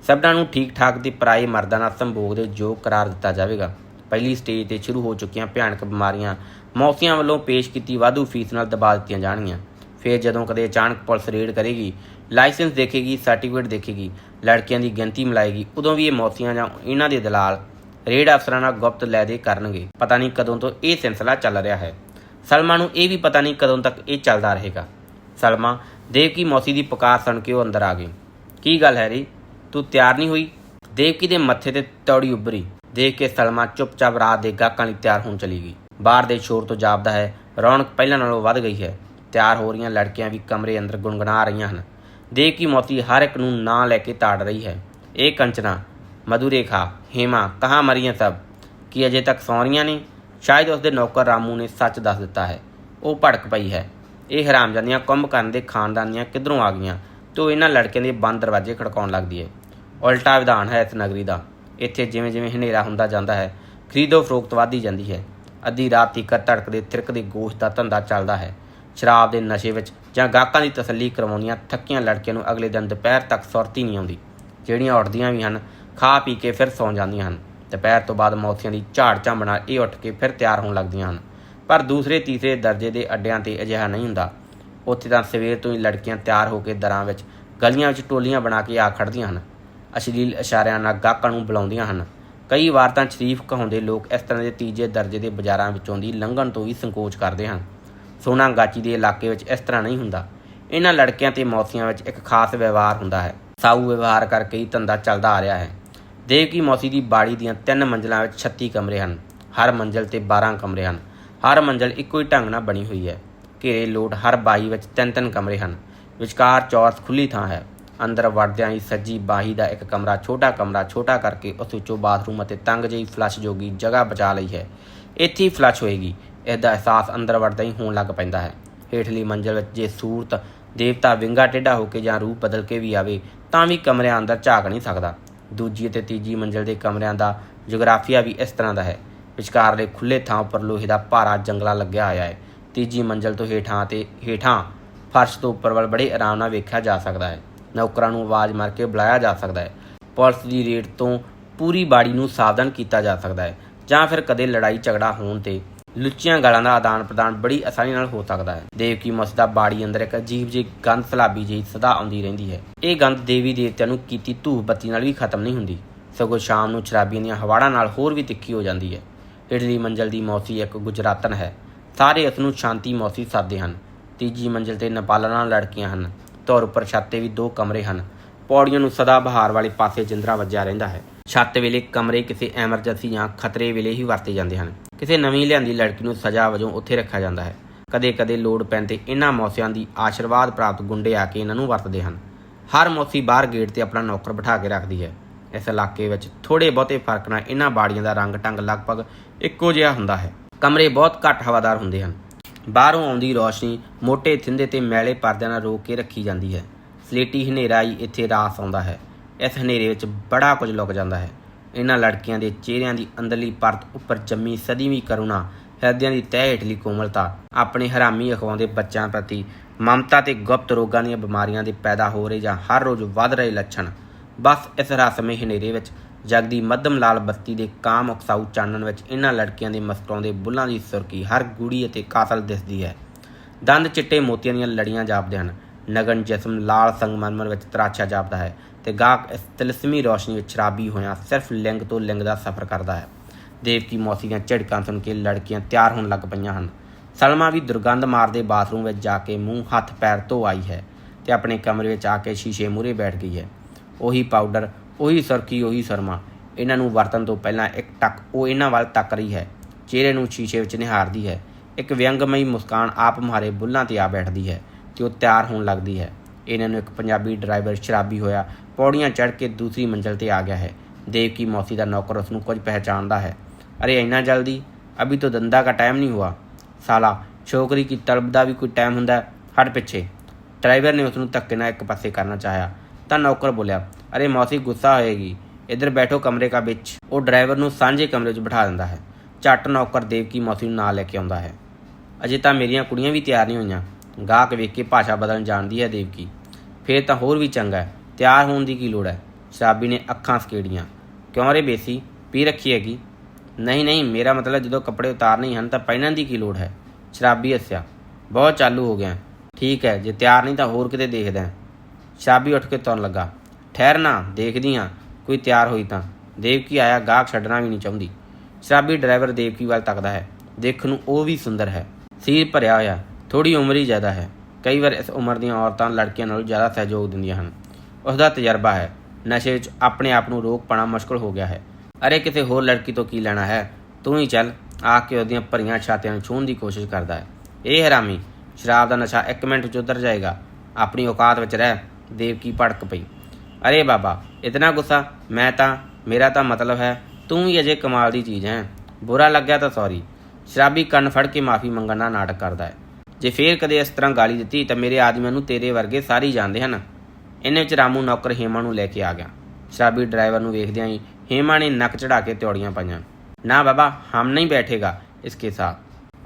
ਸਭਨਾਂ ਨੂੰ ਠੀਕ ਠਾਕ ਤੇ ਪਰਾਏ ਮਰਦਾਂ ਨਾਲ ਸੰਭੋਗ ਦੇ ਯੋਗ ਕਰਾਰ ਦਿੱਤਾ ਜਾਵੇਗਾ। ਪਹਿਲੀ ਸਟੇਜ ਤੇ ਸ਼ੁਰੂ ਹੋ ਚੁੱਕੀਆਂ ਭਿਆਨਕ ਬਿਮਾਰੀਆਂ ਮੌਸੀਆਂ ਵੱਲੋਂ ਪੇਸ਼ ਕੀਤੀ ਵਾਧੂ ਫੀਸ ਨਾਲ ਦਬਾ ਦਿੱਤੀਆਂ ਜਾਣਗੀਆਂ। ਫਿਰ ਜਦੋਂ ਕਦੇ ਅਚਾਨਕ ਪੁਲਿਸ ਰੇਡ ਕਰੇਗੀ ਲਾਇਸੈਂਸ ਦੇਖੇਗੀ, ਸਰਟੀਫਿਕੇਟ ਦੇਖੇਗੀ, ਲੜਕੀਆਂ ਦੀ ਗਿਣਤੀ ਮਿਲਾਏਗੀ, ਉਦੋਂ ਵੀ ਇਹ ਮੌਸੀਆਂ ਜਾਂ ਇਹਨਾਂ ਦੇ ਦਲਾਲ ਰੇਡ ਅਫਸਰਾਂ ਨਾਲ ਗੁਪਤ ਲੈ ਦੇ ਕਰਨਗੇ। ਪਤਾ ਨਹੀਂ ਕਦੋਂ ਤੋਂ ਇਹ ਸਿਲਸਿਲਾ ਚੱਲ ਰਿਹਾ ਹੈ। ਸਲਮਾ ਨੂੰ ਇਹ ਵੀ ਪਤਾ ਨਹੀਂ ਕਦੋਂ ਤੱਕ ਇਹ ਚੱਲਦਾ ਰਹੇਗਾ। ਸਲਮਾ, ਦੇਵਕੀ ਮੌਸੀ ਦੀ ਪੁਕਾਰ ਸੁਣ ਕੇ ਉਹ ਅੰਦਰ ਆ ਗਈ। ਕੀ ਗੱਲ ਹੈ ਰੀ ਤੂੰ ਤਿਆਰ ਨਹੀਂ ਹੋਈ? ਦੇਵਕੀ ਦੇ ਮੱਥੇ ਤੇ ਤੌੜੀ ਉੱਭਰੀ। ਦੇਖ ਕੇ ਸਲਮਾ ਚੁੱਪਚਾਪ ਰਾਤ ਦੇ ਗਾਹਕਾਂ ਲਈ ਤਿਆਰ ਹੋਣ ਚਲੀ ਗਈ। ਬਾਹਰ ਦੇ ਸ਼ੋਰ ਤੋਂ ਜਾਪਦਾ ਹੈ, ਰੌਣਕ ਪਹਿਲਾਂ ਨਾਲੋਂ ਵੱਧ ਗਈ ਹੈ। ਤਿਆਰ ਹੋ ਰਹੀਆਂ ਲੜਕੀਆਂ ਵੀ ਕਮਰੇ ਅੰਦਰ ਗੁੰਗਣਾ ਰਹੀਆਂ ਹਨ। ਦੇਵਕੀ ਮੌਤੀ ਹਰ ਇੱਕ ਨੂੰ ਨਾਂ ਲੈ ਕੇ ਤਾੜ ਰਹੀ ਹੈ। ਇਹ ਕੰਚਨਾ, ਮਧੁਰੇਖਾ, ਹੇਮਾ, ਕਹਾਂ ਮਰੀਆਂ ਸਭ ਕੀ ਅਜੇ ਤੱਕ ਸੌਂ ਰਹੀਆਂ ਨੇ? ਸ਼ਾਇਦ ਉਸਦੇ ਨੌਕਰ ਰਾਮੂ ਨੇ ਸੱਚ ਦੱਸ ਦਿੱਤਾ ਹੈ। ਉਹ ਭੜਕ ਪਈ ਹੈ। ਇਹ ਹਰਾਮਜ਼ਾਦੀਆਂ ਕੁੰਭਕਰਨ ਦੇ ਖਾਨਦਾਨੀਆਂ ਕਿੱਧਰੋਂ ਆ ਗਈਆਂ? ਤੇ ਉਹ ਇਹਨਾਂ ਲੜਕਿਆਂ ਦੇ ਬੰਦ ਦਰਵਾਜ਼ੇ ਖੜਕਾਉਣ ਲੱਗਦੀ ਹੈ। ਉਲਟਾ ਵਿਧਾਨ ਹੈ ਇਸ ਨਗਰੀ ਦਾ। ਇੱਥੇ ਜਿਵੇਂ ਜਿਵੇਂ ਹਨੇਰਾ ਹੁੰਦਾ ਜਾਂਦਾ ਹੈ ਖਰੀਦੋ ਫਰੋਖਤ ਵਧਦੀ ਜਾਂਦੀ ਹੈ। ਅੱਧੀ ਰਾਤ ਤੀਕਰ ਧੜਕਦੇ ਥਿਰਕਦੇ ਗੋਸ਼ਤ ਦਾ ਧੰਦਾ ਚੱਲਦਾ ਹੈ। ਸ਼ਰਾਬ ਦੇ ਨਸ਼ੇ ਵਿੱਚ ਜਾਂ ਗਾਹਕਾਂ ਦੀ ਤਸੱਲੀ ਕਰਵਾਉਂਦੀਆਂ ਥੱਕੀਆਂ ਲੜਕੀਆਂ ਨੂੰ ਅਗਲੇ ਦਿਨ ਦੁਪਹਿਰ ਤੱਕ ਸੁਰਤੀ ਨਹੀਂ ਆਉਂਦੀ। ਜਿਹੜੀਆਂ ਉੱਠਦੀਆਂ ਵੀ ਹਨ, ਖਾ ਪੀ ਕੇ ਫਿਰ ਸੌਂ ਜਾਂਦੀਆਂ ਹਨ। ਦੁਪਹਿਰ ਤੋਂ ਬਾਅਦ ਮੌਤੀਆਂ ਦੀ ਝਾੜ ਝੰਬ ਨਾਲ ਇਹ ਉੱਠ ਕੇ ਫਿਰ ਤਿਆਰ ਹੋਣ ਲੱਗਦੀਆਂ ਹਨ। ਪਰ ਦੂਸਰੇ, ਤੀਸਰੇ ਦਰਜੇ ਦੇ ਅੱਡਿਆਂ ਤੇ ਅਜਿਹਾ ਨਹੀਂ ਹੁੰਦਾ। ਉੱਥੇ ਤਾਂ ਸਵੇਰ ਤੋਂ ਹੀ ਲੜਕੀਆਂ ਤਿਆਰ ਹੋ ਕੇ ਦਰਾਂ ਵਿੱਚ ਗਲੀਆਂ ਵਿੱਚ ਟੋਲੀਆਂ ਬਣਾ ਕੇ ਆ ਖੜਦੀਆਂ ਹਨ। ਅਸ਼ਲੀਲ ਇਸ਼ਾਰਿਆਂ ਨਾਲ ਗਾਹਕਾਂ ਨੂੰ ਬੁਲਾਉਂਦੀਆਂ ਹਨ। ਕਈ ਵਾਰ ਤਾਂ ਸ਼ਰੀਫ ਕਹਾਉਂਦੇ ਲੋਕ ਇਸ ਤਰ੍ਹਾਂ ਦੇ ਤੀਜੇ ਦਰਜੇ ਦੇ ਬਾਜ਼ਾਰਾਂ ਵਿੱਚੋਂ ਦੀ ਲੰਘਣ ਤੋਂ ਵੀ ਸੰਕੋਚ ਕਰਦੇ ਹਨ। ਸੋਨਾ ਗਾਚੀ ਦੇ ਇਲਾਕੇ ਵਿੱਚ ਇਸ ਤਰ੍ਹਾਂ ਨਹੀਂ ਹੁੰਦਾ। ਇਹਨਾਂ ਲੜਕਿਆਂ ਤੇ ਮੌਸੀਆਂ ਵਿੱਚ ਇੱਕ ਖਾਸ ਵਿਵਹਾਰ ਹੁੰਦਾ ਹੈ। ਸਾਊ ਵਿਵਹਾਰ ਕਰਕੇ ਹੀ ਧੰਦਾ ਚੱਲਦਾ ਆ ਰਿਹਾ ਹੈ। ਦੇਵਕੀ ਮੌਸੀ ਦੀ ਬਾੜੀ ਦੀਆਂ ਤਿੰਨ ਮੰਜ਼ਲਾਂ ਵਿੱਚ 36 ਕਮਰੇ ਹਨ। ਹਰ ਮੰਜ਼ਲ ਤੇ 12 ਕਮਰੇ ਹਨ। ਹਰ ਮੰਜ਼ਲ ਇੱਕੋ ਹੀ ਢੰਗ ਨਾਲ ਬਣੀ ਹੋਈ ਹੈ। ਘੇਰੇ ਲੋਟ ਹਰ ਬਾਈ ਵਿੱਚ ਤਿੰਨ ਤਿੰਨ ਕਮਰੇ ਹਨ। ਵਿਚਕਾਰ ਚੌਰਸ ਖੁੱਲੀ ਥਾਂ ਹੈ। ਅੰਦਰ ਵੜਦਿਆਂ ਹੀ ਸੱਜੀ ਬਾਹੀ ਦਾ ਇੱਕ ਕਮਰਾ ਛੋਟਾ ਕਮਰਾ ਛੋਟਾ ਕਰਕੇ ਉਸ ਵਿੱਚੋਂ ਬਾਥਰੂਮ ਅਤੇ ਤੰਗ ਜਿਹੀ ਫਲਸ਼ ਜੋਗੀ ਜਗ੍ਹਾ ਬਚਾ ਲਈ ਹੈ। ਇੱਥੇ ਹੀ ਫਲਸ਼ ਹੋਏਗੀ। ਇਸ ਦਾ ਅਹਿਸਾਸ ਅੰਦਰ ਵੜਦਾ ਹੀ ਹੋਣ ਲੱਗ ਪੈਂਦਾ ਹੈ। ਹੇਠਲੀ ਮੰਜ਼ਲ ਵਿੱਚ ਜੇ ਸੂਰਤ, ਦੇਵਤਾ ਵਿੰਗਾ ਟੇਢਾ ਹੋ ਕੇ ਜਾਂ ਰੂਪ ਬਦਲ ਕੇ ਵੀ ਆਵੇ, ਤਾਂ ਵੀ ਕਮਰਿਆਂ ਅੰਦਰ ਝਾਕ ਨਹੀਂ ਸਕਦਾ। ਦੂਜੀ ਅਤੇ ਤੀਜੀ ਮੰਜ਼ਲ ਦੇ ਕਮਰਿਆਂ ਦਾ ਜੀਓਗ੍ਰਾਫੀਆ ਵੀ ਇਸ ਤਰ੍ਹਾਂ ਦਾ ਹੈ। ਵਿਚਕਾਰਲੇ ਖੁੱਲੇ ਥਾਂ ਉੱਪਰ ਲੋਹੇ ਦਾ ਭਾਰਾ ਜੰਗਲਾ ਲੱਗਿਆ ਹੋਇਆ ਹੈ। ਤੀਜੀ ਮੰਜ਼ਲ ਤੋਂ ਹੇਠਾਂ ਤੇ ਹੇਠਾਂ ਫਰਸ਼ ਤੋਂ ਉੱਪਰ ਵੱਲ ਬੜੇ ਆਰਾਮ ਨਾਲ ਵੇਖਿਆ ਜਾ ਸਕਦਾ ਹੈ। ਨੌਕਰਾਂ ਨੂੰ ਆਵਾਜ਼ ਮਾਰ ਕੇ ਬੁਲਾਇਆ ਜਾ ਸਕਦਾ ਹੈ। ਪੁਲਿਸ ਦੀ ਰੇਡ ਤੋਂ ਪੂਰੀ ਬਾੜੀ ਨੂੰ ਸਾਵਧਾਨ ਕੀਤਾ ਜਾ ਸਕਦਾ ਹੈ ਜਾਂ ਫਿਰ ਕਦੇ ਲੜਾਈ ਝਗੜਾ ਹੋਣ ਤੇ ਲੁੱਚੀਆਂ ਗਾਲਾਂ ਦਾ ਆਦਾਨ ਪ੍ਰਦਾਨ ਬੜੀ ਆਸਾਨੀ ਨਾਲ ਹੋ ਸਕਦਾ ਹੈ। ਦੇਵਕੀ ਮਸਦਾ ਬਾੜੀ ਅੰਦਰ ਇੱਕ ਅਜੀਬ ਜਿਹੀ ਗੰਧ ਸਲਾਬੀ ਜਿਹੀ ਸਦਾ ਆਉਂਦੀ ਰਹਿੰਦੀ ਹੈ। ਇਹ ਗੰਧ ਦੇਵੀ ਦੇਵਤਿਆਂ ਨੂੰ ਕੀਤੀ ਧੂਪ ਬੱਤੀ ਨਾਲ ਵੀ ਖਤਮ ਨਹੀਂ ਹੁੰਦੀ। ਸਗੋਂ ਸ਼ਾਮ ਨੂੰ ਸ਼ਰਾਬੀਆਂ ਦੀਆਂ ਹਵਾੜਾਂ ਨਾਲ ਹੋਰ ਵੀ ਤਿੱਖੀ ਹੋ ਜਾਂਦੀ ਹੈ। ਇਡਲੀ ਮੰਜ਼ਲ ਦੀ ਮੌਸੀ ਇੱਕ ਗੁਜਰਾਤਨ ਹੈ। ਸਾਰੇ ਉਸ ਨੂੰ ਸ਼ਾਂਤੀ ਮੌਸੀ ਸਾਦੇ ਹਨ। ਤੀਜੀ ਮੰਜ਼ਲ ਤੇ ਨੇਪਾਲਣਾ ਲੜਕੀਆਂ ਹਨ। ਤੌਰ ਉੱਪਰ ਛੱਤ ਤੇ ਵੀ ਦੋ ਕਮਰੇ ਹਨ। ਪੌੜੀਆਂ ਨੂੰ ਸਦਾ ਬਹਾਰ ਵਾਲੇ ਪਾਸੇ ਜਿੰਦਰਾ ਵੱਜਿਆ ਰਹਿੰਦਾ ਹੈ। ਛੱਤ ਵੇਲੇ ਕਮਰੇ ਕਿਸੇ ਐਮਰਜੈਂਸੀ ਜਾਂ ਖਤਰੇ ਵੇਲੇ ਹੀ ਵਰਤੇ ਜਾਂਦੇ ਹਨ। ਕਿਸੇ ਨਵੀਂ ਲਿਆਂਦੀ ਲੜਕੀ ਨੂੰ ਸਜ਼ਾ ਵਜੋਂ ਉੱਥੇ ਰੱਖਿਆ ਜਾਂਦਾ ਹੈ। ਕਦੇ-ਕਦੇ ਲੋੜ ਪੈਣ ਤੇ ਇਹਨਾਂ ਮੌਸਿਆਂ ਦੀ ਆਸ਼ੀਰਵਾਦ ਪ੍ਰਾਪਤ ਗੁੰਡੇ ਆ ਕੇ ਇਹਨਾਂ ਨੂੰ ਵਰਤਦੇ ਹਨ। ਹਰ ਮੌਸੀ ਬਾਹਰ ਗੇਟ ਤੇ ਆਪਣਾ ਨੌਕਰ ਬਿਠਾ ਕੇ ਰੱਖਦੀ ਹੈ। ਇਸ ਇਲਾਕੇ ਵਿੱਚ ਥੋੜੇ ਬਹੁਤੇ ਫ਼ਰਕ ਨਾਲ ਇਹਨਾਂ ਬਾੜੀਆਂ ਦਾ ਰੰਗ ਢੰਗ ਲਗਭਗ ਇੱਕੋ ਜਿਹਾ ਹੁੰਦਾ ਹੈ। ਕਮਰੇ ਬਹੁਤ ਘੱਟ ਹਵਾਦਾਰ ਹੁੰਦੇ ਹਨ। ਬਾਹਰੋਂ ਆਉਂਦੀ ਰੌਸ਼ਨੀ ਮੋٹے ਥਿੰਦੇ ਤੇ ਮੈਲੇ ਪਰਦਿਆਂ ਨਾਲ ਰੋਕ ਕੇ ਰੱਖੀ ਜਾਂਦੀ ਹੈ। ਸਲੇਟੀ ਹਨੇਰਾ ਹੀ ਇੱਥੇ ਰਾਸ ਆਉਂਦਾ ਹੈ। ਇਸ ਹਨੇਰੇ ਵਿੱਚ ਬੜਾ ਕੁਝ ਲੁਕ ਜਾਂਦਾ ਹੈ। ਇਹਨਾਂ ਲੜਕੀਆਂ ਦੇ ਚਿਹਰਿਆਂ ਦੀ ਅੰਦਰਲੀ ਪਰਤ ਉੱਪਰ ਜੰਮੀ ਸਦੀਵੀਂ ਕਰੁਣਾ, ਹਿਰਦਿਆਂ ਦੀ ਤਹਿ ਹੇਠਲੀ ਕੋਮਲਤਾ, ਆਪਣੇ ਹਰਾਮੀ ਅਖਵਾਉਂਦੇ ਬੱਚਿਆਂ ਪ੍ਰਤੀ ਮਮਤਾ ਤੇ ਗੁਪਤ ਰੋਗਾਂ ਦੀਆਂ ਬਿਮਾਰੀਆਂ ਦੇ ਪੈਦਾ ਹੋ ਰਹੇ ਜਾਂ ਹਰ ਰੋਜ਼ ਵੱਧ ਰਹੇ ਲੱਛਣ। ਬਸ ਇਸ ਰਸਮੇ ਹਨੇਰੇ ਵਿੱਚ ਜਗਦੀ ਮੱਧਮ ਲਾਲ ਬੱਤੀ ਦੇ ਕਾਮ ਉਕਸਾਊ ਚਾਨਣ ਵਿੱਚ ਇਹਨਾਂ ਲੜਕੀਆਂ ਦੇ ਮਸਕਾਉਂਦੇ ਬੁੱਲਾਂ ਦੀ ਸੁਰਖੀ ਹਰ ਗੂੜੀ ਅਤੇ ਕਾਤਲ ਦਿਸਦੀ ਹੈ। ਦੰਦ ਚਿੱਟੇ ਮੋਤੀਆਂ ਦੀਆਂ ਲੜੀਆਂ ਜਾਪਦੇ ਹਨ। ਨਗਨ ਜਿਸਮ ਲਾਲ ਸੰਗਮਰਮਰ ਵਿੱਚ ਤਰਾਛਾ ਜਾਪਦਾ ਹੈ। ਤੇ ਗਾਹਕ ਇਸ ਤਿਲਸਮੀ ਰੋਸ਼ਨੀ ਵਿੱਚ ਸ਼ਰਾਬੀ ਹੋਇਆ ਸਿਰਫ ਲਿੰਗ ਤੋਂ ਲਿੰਗ ਦਾ ਸਫ਼ਰ ਕਰਦਾ ਹੈ। ਦੇਵਕੀ ਮੌਸੀ ਦੀਆਂ ਝਿੜਕਾਂ ਸੁਣ ਕੇ ਲੜਕੀਆਂ ਤਿਆਰ ਹੋਣ ਲੱਗ ਪਈਆਂ ਹਨ। ਸਲਮਾ ਵੀ ਦੁਰਗੰਧ ਮਾਰਦੇ ਬਾਥਰੂਮ ਵਿੱਚ ਜਾ ਕੇ ਮੂੰਹ ਹੱਥ ਪੈਰ ਧੋ ਆਈ ਹੈ ਤੇ ਆਪਣੇ ਕਮਰੇ ਵਿੱਚ ਆ ਕੇ ਸ਼ੀਸ਼ੇ ਮੂਹਰੇ ਬੈਠ ਗਈ ਹੈ। ਉਹੀ ਪਾਊਡਰ, ਉਹੀ ਸਰਕੀ ਉਹੀ ਸਰਮਾ, ਇਹਨਾਂ ਨੂੰ ਵਰਤਣ ਤੋਂ ਪਹਿਲਾਂ ਇੱਕ ਟੱਕ ਉਹ ਇਹਨਾਂ ਵੱਲ ਤੱਕ ਰਹੀ ਹੈ। ਚਿਹਰੇ ਨੂੰ ਸ਼ੀਸ਼ੇ ਵਿੱਚ ਨਿਹਾਰਦੀ ਹੈ। ਇੱਕ ਵਿਅੰਗਮਈ ਮੁਸਕਾਨ ਆਪ ਮੁਹਾਰੇ ਬੁੱਲਾਂ ਤੇ ਆ ਬੈਠਦੀ ਹੈ ਤੇ ਉਹ ਤਿਆਰ ਹੋਣ ਲੱਗਦੀ ਹੈ। ਇਹਨਾਂ ਨੂੰ ਇੱਕ ਪੰਜਾਬੀ ਡਰਾਈਵਰ ਸ਼ਰਾਬੀ ਹੋਇਆ ਪੌੜੀਆਂ ਚੜ੍ਹ ਕੇ ਦੂਸਰੀ ਮੰਜ਼ਲ ਤੇ ਆ ਗਿਆ ਹੈ। ਦੇਵ ਕੀ ਮੌਸੀ ਦਾ ਨੌਕਰ ਉਸ ਨੂੰ ਕੁਝ ਪਹਿਚਾਨਦਾ ਹੈ। ਅਰੇ ਇੰਨਾ ਜਲਦੀ? ਅਭੀ ਤੋ ਦੰਦਾ ਕਾ ਟਾਈਮ ਨਹੀਂ ਹੁਆ। ਸਾਲਾ, ਛੋਕਰੀ ਕੀ ਤਲਬ ਦਾ ਵੀ ਕੋਈ ਟਾਈਮ ਹੁੰਦਾ ਹੜ ਪਿੱਛੇ। ਡਰਾਈਵਰ ਨੇ ਉਸ ਨੂੰ ਧੱਕੇ ਨਾਲ ਇੱਕ ਪਾਸੇ ਕਰਨਾ ਚਾਹਿਆ, ਤਾਂ ਨੌਕਰ ਬੋਲਿਆ, ਅਰੇ ਮੌਸੀ, ਗੁੱਸਾ ਹੋਏਗੀ। ਇੱਧਰ ਬੈਠੋ ਕਮਰੇ ਕਾ ਵਿੱਚ। ਉਹ ਡਰਾਈਵਰ ਨੂੰ ਸਾਂਝੇ ਕਮਰੇ 'ਚ ਬਿਠਾ ਦਿੰਦਾ ਹੈ। ਝੱਟ ਨੌਕਰ ਦੇਵ ਕੀ ਮੌਸੀ ਨੂੰ ਨਾਲ ਲੈ ਕੇ ਆਉਂਦਾ ਹੈ। ਅਜੇ ਤਾਂ ਮੇਰੀਆਂ ਕੁੜੀਆਂ ਵੀ ਤਿਆਰ ਨਹੀਂ ਹੋਈਆਂ। ਗਾਹਕ ਵੇਖ ਕੇ ਭਾਸ਼ਾ ਬਦਲਣ ਜਾਣਦੀ ਹੈ ਦੇਵਕੀ। ਫੇਰ ਤਾਂ ਹੋਰ ਵੀ ਚੰਗਾ ਤਿਆਰ ਹੋਣ ਦੀ ਕੀ ਲੋੜ ਹੈ? ਸ਼ਰਾਬੀ ਨੇ ਅੱਖਾਂ ਸਕੇੜੀਆਂ ਕਿਉਂ ਰੇ ਬੇਸੀ? ਪੀ ਰੱਖੀ ਹੈਗੀ। ਨਹੀਂ ਨਹੀਂ, ਮੇਰਾ ਮਤਲਬ ਜਦੋਂ ਕੱਪੜੇ ਉਤਾਰਨੇ ਹੀ ਹਨ ਤਾਂ ਪਹਿਨਣ ਦੀ ਕੀ ਲੋੜ ਹੈ? ਸ਼ਰਾਬੀ ਹੱਸਿਆ। ਬਹੁਤ ਚਾਲੂ ਹੋ ਗਿਆ। ਠੀਕ ਹੈ, ਜੇ ਤਿਆਰ ਨਹੀਂ ਤਾਂ ਹੋਰ ਕਿਤੇ ਦੇਖਦਾ ਸ਼ਰਾਬੀ ਉੱਠ ਕੇ ਤੁਰਨ ਲੱਗਾ। ਠਹਿਰਨਾ ਦੇਖਦੀ ਹਾਂ, ਕੋਈ ਤਿਆਰ ਹੋਈ ਤਾਂ। ਦੇਵਕੀ ਆਇਆ, ਗਾਹਕ ਛੱਡਣਾ ਵੀ ਨਹੀਂ ਚਾਹੁੰਦੀ। ਸ਼ਰਾਬੀ ਡਰਾਈਵਰ ਦੇਵਕੀ ਵੱਲ ਤੱਕਦਾ ਹੈ। ਦੇਖਣ ਨੂੰ ਉਹ ਵੀ ਸੁੰਦਰ ਹੈ। ਸੀਰ ਭਰਿਆ ਹੋਇਆ। ਥੋੜੀ ਉਮਰ ਹੀ ਜ਼ਿਆਦਾ ਹੈ। ਕਈ ਵਾਰ ਇਸ ਉਮਰ ਦੀਆਂ ਔਰਤਾਂ ਲੜਕੀਆਂ ਨਾਲੋਂ ਜ਼ਿਆਦਾ ਸਹਿਯੋਗ ਦਿੰਦੀਆਂ ਹਨ। ਉਸ ਦਾ ਤਜਰਬਾ ਹੈ। ਨਸ਼ੇ 'ਚ ਆਪਣੇ ਆਪ ਨੂੰ ਰੋਕ ਪਾਣਾ ਮੁਸ਼ਕਲ ਹੋ ਗਿਆ ਹੈ। ਅਰੇ ਕਿਸੇ ਹੋਰ ਲੜਕੀ ਤੋਂ ਕੀ ਲੈਣਾ ਹੈ? ਤੂੰ ਹੀ ਚੱਲ, ਆ ਕੇ ਉਹਦੀਆਂ ਭਰੀਆਂ ਛਾਤੀਆਂ ਨੂੰ ਛੂਹਣ ਦੀ ਕੋਸ਼ਿਸ਼ ਕਰਦਾ ਹੈ। ਇਹ ਹਰਾਮੀ, ਸ਼ਰਾਬ ਦਾ ਨਸ਼ਾ ਇੱਕ ਮਿੰਟ ਚ ਉਤਰ ਜਾਏਗਾ। ਆਪਣੀ ਔਕਾਤ ਵਿੱਚ ਰਹਿ ਦੇਵਕੀ ਭੜਕ ਪਈ। ਅਰੇ ਬਾਬਾ, ਇਤਨਾ ਗੁੱਸਾ? ਮੈਂ ਤਾਂ, ਮੇਰਾ ਤਾਂ ਮਤਲਬ ਹੈ, ਤੂੰ ਹੀ ਅਜੇ ਕਮਾਲ ਦੀ ਚੀਜ਼ ਹੈ। ਬੁਰਾ ਲੱਗਿਆ ਤਾਂ ਸੌਰੀ। ਸ਼ਰਾਬੀ ਕੰਨ ਫੜ ਕੇ ਮਾਫੀ ਮੰਗਣ ਦਾ ਨਾਟਕ ਕਰਦਾ ਹੈ। ਜੇ ਫੇਰ ਕਦੇ ਇਸ ਤਰ੍ਹਾਂ ਗਾਲੀ ਦਿੱਤੀ, ਤਾਂ ਮੇਰੇ ਆਦਮੀਆਂ ਨੂੰ ਤੇਰੇ ਵਰਗੇ ਸਾਰੇ ਜਾਣਦੇ ਹਨ। ਇਹਨੇ ਵਿੱਚ ਰਾਮੂ ਨੌਕਰ ਹੇਮਾ ਨੂੰ ਲੈ ਕੇ ਆ ਗਿਆ। ਸ਼ਰਾਬੀ ਡਰਾਈਵਰ ਨੂੰ ਵੇਖਦਿਆਂ ਹੀ ਹੇਮਾ ਨੇ ਨੱਕ ਚੜਾ ਕੇ ਤਿਉੜੀਆਂ ਪਾਈਆਂ। ਨਾ ਬਾਬਾ, ਹਮ ਨਹੀਂ ਬੈਠੇਗਾ ਇਸਕੇ ਸਾਥ।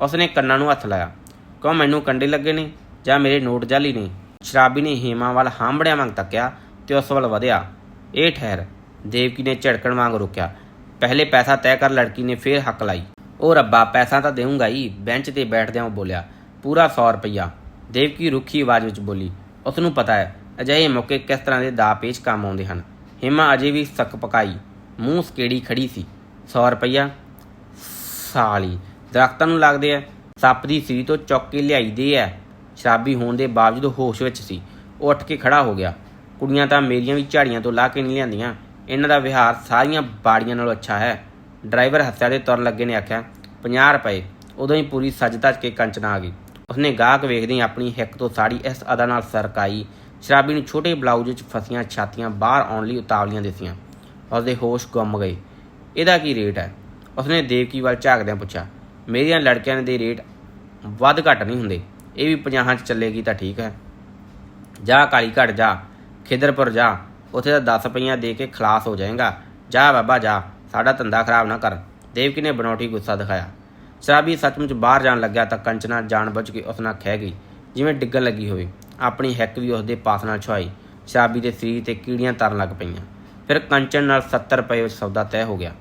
ਉਸਨੇ ਕੰਨਾਂ ਨੂੰ ਹੱਥ ਲਾਇਆ। ਕਿਉਂ ਮੈਨੂੰ ਕੰਡੇ ਲੱਗੇ ਨੇ ਜਾਂ ਮੇਰੇ ਨੋਟ ਜਾਲੀ ਨੇ? ਸ਼ਰਾਬੀ ਨੇ ਹੇਮਾ ਵੱਲ ਹਾਂਬੜਿਆਂ ਵਾਂਗ ਤੱਕਿਆ ਤੇ ਉਸ ਵੱਲ ਵਧਿਆ। ਇਹ ਠਹਿਰ। ਦੇਵਕੀ ਨੇ ਝੜਕਣ ਵਾਂਗ ਰੁਕਿਆ। ਪਹਿਲੇ ਪੈਸਾ ਤੈਅ ਕਰ, ਲੜਕੀ ਨੇ ਫੇਰ ਹੱਕ ਲਾਈ। ਉਹ ਰੱਬਾ, ਪੈਸਾ ਤਾਂ ਦੇਊਂਗਾ ਹੀ, ਬੈਂਚ ਤੇ ਬੈਠਦਿਆਂ ਉਹ ਬੋਲਿਆ। ਪੂਰਾ 100 ਰੁਪਈਆ। ਦੇਵਕੀ ਰੁੱਖੀ ਆਵਾਜ਼ ਵਿੱਚ ਬੋਲੀ। ਉਸ ਨੂੰ ਪਤਾ ਹੈ ਅਜਿਹੇ ਮੌਕੇ ਕਿਸ ਤਰ੍ਹਾਂ ਦੇ ਦਾ ਪੇਚ ਕੰਮ ਆਉਂਦੇ ਹਨ? ਹਿਮਾ ਅਜੇ ਵੀ ਸੱਕ ਪਕਾਈ। ਮੂੰਹ ਸਕੇੜੀ ਖੜੀ ਸੀ। 100 ਰੁਪਈਆ ਸਾਲੀ। ਦਰਖਤਾਂ ਨੂੰ ਲੱਗਦੇ ਆ। ਸੱਪ ਦੀ ਸਰੀ ਤੋਂ ਚੁੱਕ ਕੇ ਲਿਆਈ ਦੇ ਐ ਸ਼ਰਾਬੀ ਹੋਣ ਦੇ ਬਾਵਜੂਦ ਹੋਸ਼ ਵਿੱਚ ਸੀ। ਉਹ ਉੱਠ ਕੇ ਖੜਾ ਹੋ ਗਿਆ। ਕੁੜੀਆਂ ਤਾਂ ਮੇਰੀਆਂ ਵੀ ਝਾੜੀਆਂ ਤੋਂ ਲਾ ਕੇ ਨਹੀਂ ਲਿਆਂਦੀਆਂ। ਇਹਨਾਂ ਦਾ ਵਿਹਾਰ ਸਾਰੀਆਂ ਬਾੜੀਆਂ ਨਾਲੋਂ ਅੱਛਾ ਹੈ। ਡਰਾਈਵਰ ਹੱਸਿਆ ਦੇ ਤੁਰਨ ਲੱਗੇ ਨੇ ਆਖਿਆ 50 ਰੁਪਏ। ਉਦੋਂ ਹੀ ਪੂਰੀ ਸੱਜ ਧੱਜ ਕੇ ਕੰਚਨਾ ਆ ਗਈ। ਉਸਨੇ ਗਾਹਕ ਵੇਖਦੇ ਆਪਣੀ ਹਿੱਕ ਤੋਂ ਸਾੜੀ ਇਸ ਅਦਾ ਨਾਲ ਸਰਕਾਈ। ਸ਼ਰਾਬੀ ਨੂੰ ਛੋਟੇ ਬਲਾਊਜ਼ ਵਿੱਚ ਫਸੀਆਂ ਛਾਤੀਆਂ ਬਾਹਰ ਆਉਣ ਲਈ ਉਤਾਵਲੀਆਂ ਦਿੱਤੀਆਂ। ਉਸਦੇ ਹੋਸ਼ ਗੁੰਮ ਗਏ। ਇਹਦਾ ਕੀ ਰੇਟ ਹੈ? ਉਸਨੇ ਦੇਵਕੀ ਵੱਲ ਝਾਕਦਿਆਂ ਪੁੱਛਿਆ, ਮੇਰੀਆਂ ਲੜਕਿਆਂ ਦੇ ਰੇਟ ਵੱਧ ਘੱਟ ਨਹੀਂ ਹੁੰਦੇ। ਇਹ ਵੀ 50 ਚ ਚੱਲੇਗੀ ਤਾਂ ਠੀਕ ਹੈ। ਜਾ ਕਾਲੀ ਘੜ ਜਾ, ਖਿਦਰਪੁਰ ਜਾ। ਉੱਥੇ ਤਾਂ 10 ਪਈਆਂ ਦੇ ਕੇ ਖਲਾਸ ਹੋ ਜਾਏਗਾ। ਜਾ ਬਾਬਾ, ਜਾ। ਸਾਡਾ ਧੰਦਾ ਖਰਾਬ ਨਾ ਕਰ। ਦੇਵਕੀ ਨੇ ਬਨੌਟੀ ਗੁੱਸਾ ਦਿਖਾਇਆ। ਸ਼ਰਾਬੀ ਸੱਚਮੁੱਚ ਬਾਹਰ ਜਾਣ ਲੱਗਿਆ ਤਾਂ ਕੰਚਨਾ ਜਾਣਬੁੱਝ ਕੇ ਉਸ ਨਾਲ ਖਹਿ ਗਈ, ਜਿਵੇਂ ਡਿੱਗਣ ਲੱਗੀ ਹੋਵੇ। ਆਪਣੀ ਹਿੱਕ ਵੀ ਉਸ ਦੇ ਪਾਸ ਨਾਲ ਛੁਆਈ ਸ਼ਰਾਬੀ ਦੇ ਸਰੀਰ ਤੇ ਕੀੜੀਆਂ ਤਰਨ ਲੱਗ ਪਈਆਂ। ਫਿਰ ਕੰਚਨ ਨਾਲ 70 ਰੁਪਏ ਵਿੱਚ ਸੌਦਾ ਤੈਅ ਹੋ ਗਿਆ।